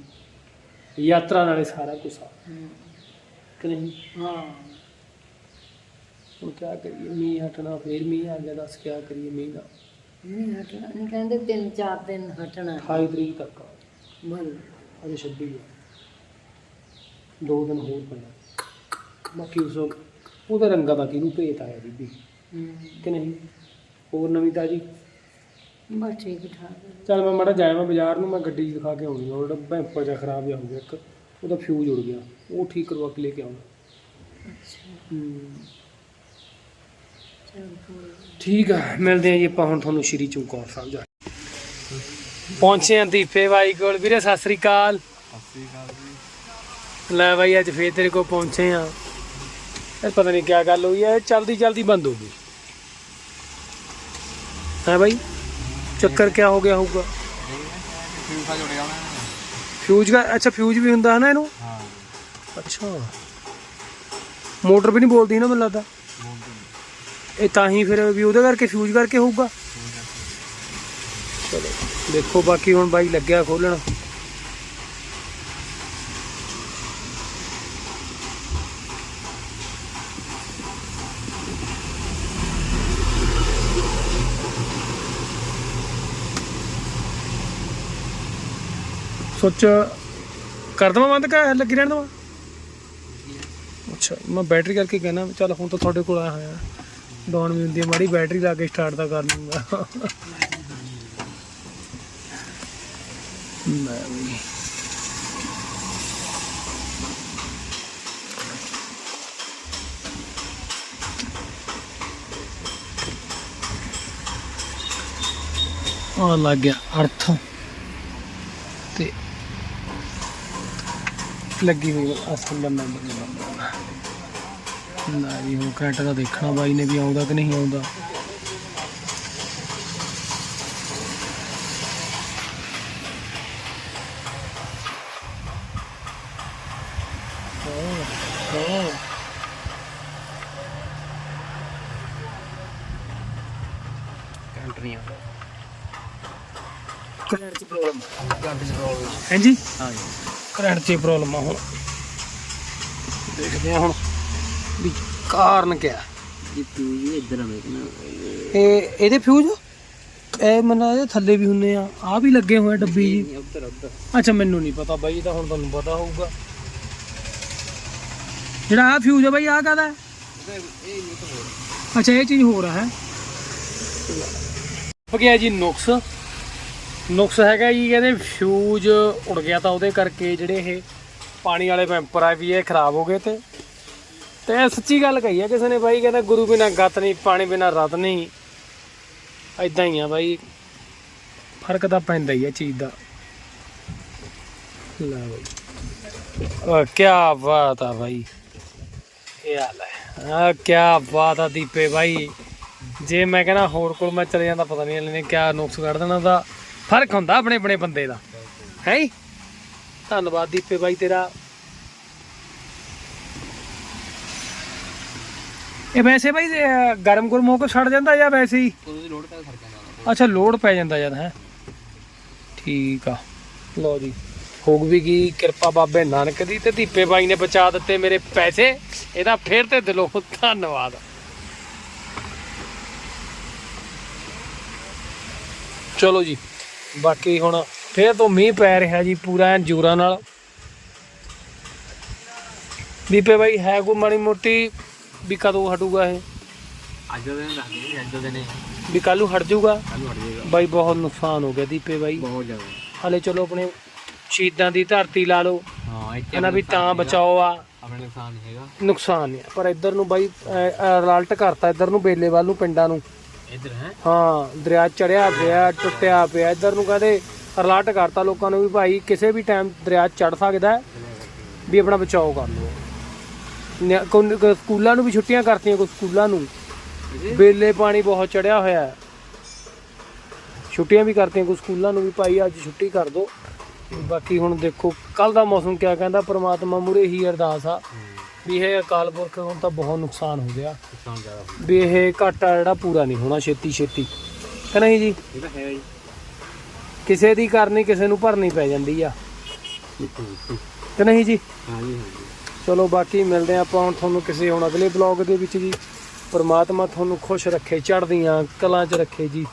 ਯਾਤਰਾ ਨਾਲੇ ਸਾਰਾ ਕੁਝ ਆ। ਕਿ ਨਹੀਂ। ਹਾਂ। ਹੁਣ ਕਿਆ ਕਰੀਏ ਮੀਂਹ ਹਟਣਾ ਫੇਰ ਮੀਂਹ ਆ ਗਿਆ ਦੱਸ ਕਿਆ ਕਰੀਏ ਮੀਂਹ ਦਾ। ਨਹੀਂ ਹਟਣਾ ਨਹੀਂ ਕਹਿੰਦੇ ਤਿੰਨ ਚਾਰ ਦਿਨ ਹਟਣਾ। 28 ਤਰੀਕ ਤੱਕ। ਬਲ ਅਜੇ 26 ਹੈ ਦੋ ਦਿਨ ਹੋਰ ਪੈਣਾ। ਬਾਕੀ ਉਸ ਉਹਦੇ ਰੰਗਾਂ ਦਾ ਕਿਹਨੂੰ ਭੇਤ ਆਇਆ ਬੀਬੀ। ਕਿ ਨਹੀਂ? ਹੋਰ ਨਵੀਂ ਤਾਜੀ? ਬਸ ਠੀਕ ਠਾਕ। ਚੱਲ ਮੈਂ ਮਾੜਾ ਜਾਇਆ ਮੈਂ ਬਾਜ਼ਾਰ ਨੂੰ ਮੈਂ ਗੱਡੀ 'ਚ ਦਿਖਾ ਕੇ ਆਉਣੀ ਉਹਦਾ ਬੈਂਪਰ ਜਿਹਾ ਖਰਾਬ ਜਿਹਾ ਹੋ ਗਿਆ ਇੱਕ। ਉਹਦਾ ਫਿਊਜ਼ ਉੜ ਗਿਆ। ਉਹ ਠੀਕ ਕਰਵਾ ਕੇ ਲੈ ਕੇ ਆਉਣਾ ਅੱਛਾ। ਹੂੰ। ਚਲ ਕੋਈ ਨੀ। ਠੀਕ ਆ ਮਿਲਦੇ ਆ ਜੀ ਆਪਾਂ ਹੁਣ ਤੁਹਾਨੂੰ ਸ਼੍ਰੀ ਚਮਕੌਰ ਸਾਹਿਬ ਜਾ ਕੇ। ਪਹੁੰਚੇ ਆ ਦੀਪੇ ਬਾਈ ਕੋਲ। ਵੀਰੇ ਸਤਿ ਸ੍ਰੀ ਅਕਾਲ। ਲੈ ਬਾਈ ਅੱਜ ਫੇਰ ਤੇਰੇ ਕੋਲ ਪਹੁੰਚੇ ਆ। ਇਹ ਪਤਾ ਨਹੀਂ ਕੀ ਗੱਲ ਹੋਈ ਹੈ ਚਲਦੀ ਚਲਦੀ ਬੰਦ ਹੋ ਗਈ। ਹੈ ਬਾਈ? ਚੱਕਰ ਕੀ ਹੋ ਗਿਆ ਹੋਊਗਾ? ਫਿਊਜ਼ ਦਾ ਅੱਛਾ ਫਿਊਜ਼ ਵੀ ਹੁੰਦਾ ਹੈ ਨਾ ਇਹਨੂੰ? ਅੱਛਾ। ਮੋਟਰ ਵੀ ਨਹੀਂ ਬੋਲਦੀ ਨਾ ਮੈਨੂੰ ਲੱਗਦਾ। ਇਹ ਤਾਂ ਹੀ ਫਿਰ ਵੀ ਉਹਦੇ ਕਰਕੇ ਫਿਊਜ਼ ਕਰਕੇ ਹੋਊਗਾ। ਚਲੋ ਦੇਖੋ ਬਾਕੀ ਹੁਣ ਬਾਈ ਲੱਗਿਆ ਖੋਲਣ। ਸੋਚ ਕਰ ਦਵਾਂ ਬੰਦ ਕਾ ਲੱਗੀ ਰਹਿਣ ਦਵਾਂ? ਅੱਛਾ, ਮੈਂ ਬੈਟਰੀ ਕਰਕੇ ਕਹਿਣਾ ਚੱਲ ਹੁਣ ਤਾਂ ਤੁਹਾਡੇ ਕੋਲ ਆਇਆ ਹੋਇਆ। ਡਾਊਨ ਵੀ ਹੁੰਦੀ ਹੈ ਮਾੜੀ ਬੈਟਰੀ ਲਾ ਕੇ ਸਟਾਰਟ ਤਾਂ ਕਰ ਲੂੰਗਾ ਮੈਂ ਵੀ। ਆ ਲੱਗ ਗਿਆ ਅਰਥ। ਤੇ ਲੱਗੀ ਹੋਈ ਅਸਲ ਬੰਨਾ ਬੰਨਾ ਨਾ ਜੀ ਹੁਣ ਕਰੰਟ ਦਾ ਦੇਖਣਾ ਬਾਈ ਨੇ ਵੀ ਆਉਂਦਾ ਕਿ ਨਹੀਂ ਆਉਂਦਾ। ਕਰੰਟ 'ਚ ਪ੍ਰੋਬਲਮ ਕਰੰਟ ਚ ਪ੍ਰੋਬਲਮ ਹਾਂਜੀ? ਹਾਂ ਜੀ। ਕਰੰਟ 'ਚ ਪ੍ਰੋਬਲਮ ਆ ਹੁਣ। ਦੇਖਦੇ ਆ ਹੁਣ ਵੀ ਕਾਰਨ ਕੀ ਆ ਜੀ ਤੂੰ ਇੱਧਰ ਆ ਮੇਰੇ ਇਹ ਇਹਦੇ ਫਿਊਜ਼ ਇਹ ਮਨਾ ਇਹਦੇ ਥੱਲੇ ਵੀ ਹੁੰਨੇ ਆ। ਆ ਵੀ ਲੱਗੇ ਹੋਏ ਡੱਬੀ ਜੀ। ਅੱਛਾ ਮੈਨੂੰ ਨਹੀਂ ਪਤਾ ਬਾਈ ਇਹ ਤਾਂ ਹੁਣ ਤੁਹਾਨੂੰ ਪਤਾ ਹੋਊਗਾ। ਜਿਹੜਾ ਆ ਫਿਊਜ਼ ਆ ਬਾਈ ਆ ਕਾਦਾ ਅੱਛਾ ਇਹ ਚੀਜ਼ ਹੈ ਹੋ। ਗਿਆ ਜੀ ਨੁਕਸ। ਨੁਕਸ ਹੈਗਾ ਜੀ ਕਹਿੰਦੇ ਫਿਊਜ਼ ਉੜ ਗਿਆ ਤਾਂ ਉਹਦੇ ਕਰਕੇ ਜਿਹੜੇ ਇਹ ਪਾਣੀ ਵਾਲੇ ਪੈਂਪਰ ਆ ਵੀ ਇਹ ਖਰਾਬ ਹੋ ਗਏ ਤੇ। ਤੇ ਇਹ ਸੱਚੀ ਗੱਲ ਕਹੀ ਆ ਕਿਸੇ ਨੇ ਬਾਈ, ਕਹਿੰਦਾ ਗੁਰੂ ਬਿਨਾ ਗੱਤ ਨਹੀਂ, ਪਾਣੀ ਬਿਨਾ ਰਤ ਨਹੀਂ। ਐਦਾਂ ਹੀ ਆ ਬਾਈ, ਫ਼ਰਕ ਤਾਂ ਪੈਂਦਾ ਹੀ ਆ ਚੀਜ਼ ਦਾ। ਲੈ ਬਾਈ। ਆ ਕੀ ਬਾਤ ਆ ਬਾਈ। ਇਹ ਹਾਲ ਹੈ ਆ ਕੀ ਬਾਤ ਆ ਦੀਪੇ ਬਾਈ। ਜੇ ਮੈਂ ਕਹਿੰਦਾ ਹੋਰ ਕੋਲ ਮੈਂ ਚਲੇ ਜਾਂਦਾ, ਪਤਾ ਨਹੀਂ ਇਹਨੇ ਕਿਆ ਨੁਕਸ ਕੱਢ ਦੇਣਾ ਦਾ ਫ਼ਰਕ ਹੁੰਦਾ ਆਪਣੇ ਆਪਣੇ ਬੰਦੇ ਦਾ। ਹੈ ਧੰਨਵਾਦ ਦੀਪੇ ਬਾਈ ਤੇਰਾ। ਇਹ ਵੈਸੇ ਬਾਈ ਗਰਮ ਗੁਰਮ ਹੋ ਕੇ ਛੱਡ ਜਾਂਦਾ ਜਾਂ ਵੈਸੇ ਹੀ? ਉਹਦੀ ਲੋਡ ਤਾਂ ਖੜ ਜਾਂਦਾ ਅੱਛਾ, ਲੋਡ ਪੈ ਜਾਂਦਾ ਜਦ ਹੈ। ਠੀਕ ਆ। ਲਓ ਜੀ ਹੋਗ ਵੀ ਗਈ ਕਿਰਪਾ ਬਾਬੇ ਨਾਨਕ ਦੀ ਤੇ ਦੀਪੇ ਬਾਈ ਨੇ ਬਚਾ ਦਿੱਤੇ ਮੇਰੇ ਪੈਸੇ। ਇਹਦਾ ਫੇਰ ਤੇ ਦਿਲੋਂ ਧੰਨਵਾਦ। ਚਲੋ ਜੀ। ਬਾਕੀ ਹੁਣ ਫੇਰ ਤੋਂ ਮੀਂਹ ਪੈ ਰਿਹਾ ਜੀ ਪੂਰਾ ਜੋਰਾਂ ਨਾਲ। ਦੀਪੇ ਬਾਈ ਹੈ ਕੋਈ ਮਾੜੀ ਮੋਟੀ ਵੀ ਕਦੋਂ ਹਟੂਗਾ ਇਹ? ਅੱਜ ਦੇ ਦਿਨ ਰੱਖਦੇ ਅੱਜ ਦੇ ਦਿਨ ਵੀ ਕੱਲ ਨੂੰ ਹਟ ਜਾਊਗਾ? ਕੱਲ ਹਟ ਜਾਏਗਾ ਬਾਈ ਬਹੁਤ ਨੁਕਸਾਨ ਹੋ ਗਿਆ ਦੀਪੇ ਬਾਈ। ਬਹੁਤ ਜ਼ਿਆਦਾ। ਹਲੇ ਚਲੋ ਆਪਣੇ ਸ਼ਹੀਦਾਂ ਦੀ ਧਰਤੀ ਲਾ ਲਓ। ਹਾਂ ਇੱਥੇ ਇਹਨਾਂ ਵੀ ਤਾਂ ਬਚਾਓ ਆ। ਆਪਣੇ ਨੁਕਸਾਨ ਹੈਗਾ। ਨੁਕਸਾਨ ਨਹੀਂ। ਪਰ ਇੱਧਰ ਨੂੰ ਬਾਈ ਅਲਰਟ ਕਰਤਾ ਇੱਧਰ ਨੂੰ ਬੇਲੇ ਵੱਲ ਨੂੰ ਪਿੰਡਾਂ ਨੂੰ। ਇੱਧਰ ਹੈ? ਹਾਂ ਦਰਿਆ ਚੜਿਆ ਪਿਆ ਟੁੱਟਿਆ ਪਿਆ ਇੱਧਰ ਨੂੰ ਕਹਿੰਦੇ ਅਲਰਟ ਕਰਤਾ ਲੋਕਾਂ ਨੂੰ ਵੀ ਭਾਈ ਕਿਸੇ ਵੀ ਟਾਈਮ ਦਰਿਆ ਚੜ ਸਕਦਾ ਹੈ, ਵੀ ਆਪਣਾ ਬਚਾਓ ਕਰ ਲਓ। ਨਿਆ- ਕੋਈ- ਕੋਈ ਸਕੂਲਾਂ ਨੂੰ ਵੀ ਛੁੱਟੀਆਂ ਕਰਤੀਆਂ ਕੋਈ ਸਕੂਲਾਂ ਨੂੰ। ਬੇਲੇ ਪਾਣੀ ਬਹੁਤ ਚੜਿਆ ਹੋਇਆ ਹੈ। ਛੁੱਟੀਆਂ ਵੀ ਕਰਤੀਆਂ ਕੋਈ ਸਕੂਲਾਂ ਨੂੰ ਵੀ ਭਾਈ ਅੱਜ ਛੁੱਟੀ ਕਰ ਦਿਓ ਬਾਕੀ ਹੁਣ ਦੇਖੋ ਕੱਲ ਦਾ ਮੌਸਮ ਕਿਆ ਕਹਿੰਦਾ ਪ੍ਰਮਾਤਮਾ ਮੂਰੇ ਹੀ ਅਰਦਾਸ ਆ। ਵੀ ਇਹ ਅਕਾਲ ਪੁਰਖ ਹੁਣ ਤਾਂ ਬਹੁਤ ਨੁਕਸਾਨ ਹੋ ਗਿਆ। ਨੁਕਸਾਨ ਜ਼ਿਆਦਾ ਵੀ ਇਹ ਘਾਟਾ ਜਿਹੜਾ ਪੂਰਾ ਨਹੀਂ ਹੋਣਾ ਛੇਤੀ ਛੇਤੀ। ਕਿ ਨਹੀਂ ਜੀ? ਇਹ ਤਾਂ ਹੈ ਜੀ। ਕਿਸੇ ਦੀ ਕਰਨੀ ਕਿਸੇ ਨੂੰ ਭਰਨੀ ਪੈ ਜਾਂਦੀ ਆ। ਕਿ ਨਹੀਂ ਜੀ? ਹਾਂ ਜੀ ਹਾਂ ਜੀ। ਚਲੋ ਬਾਕੀ ਮਿਲਦੇ ਹਾਂ ਆਪਾਂ ਹੁਣ ਤੁਹਾਨੂੰ ਕਿਸੇ ਹੁਣ ਅਗਲੇ ਬਲੌਗ ਦੇ ਵਿੱਚ ਜੀ। ਪ੍ਰਮਾਤਮਾ ਤੁਹਾਨੂੰ ਖੁਸ਼ ਰੱਖੇ ਚੜ੍ਹਦੀਆਂ ਕਲਾਂ 'ਚ ਰੱਖੇ ਜੀ।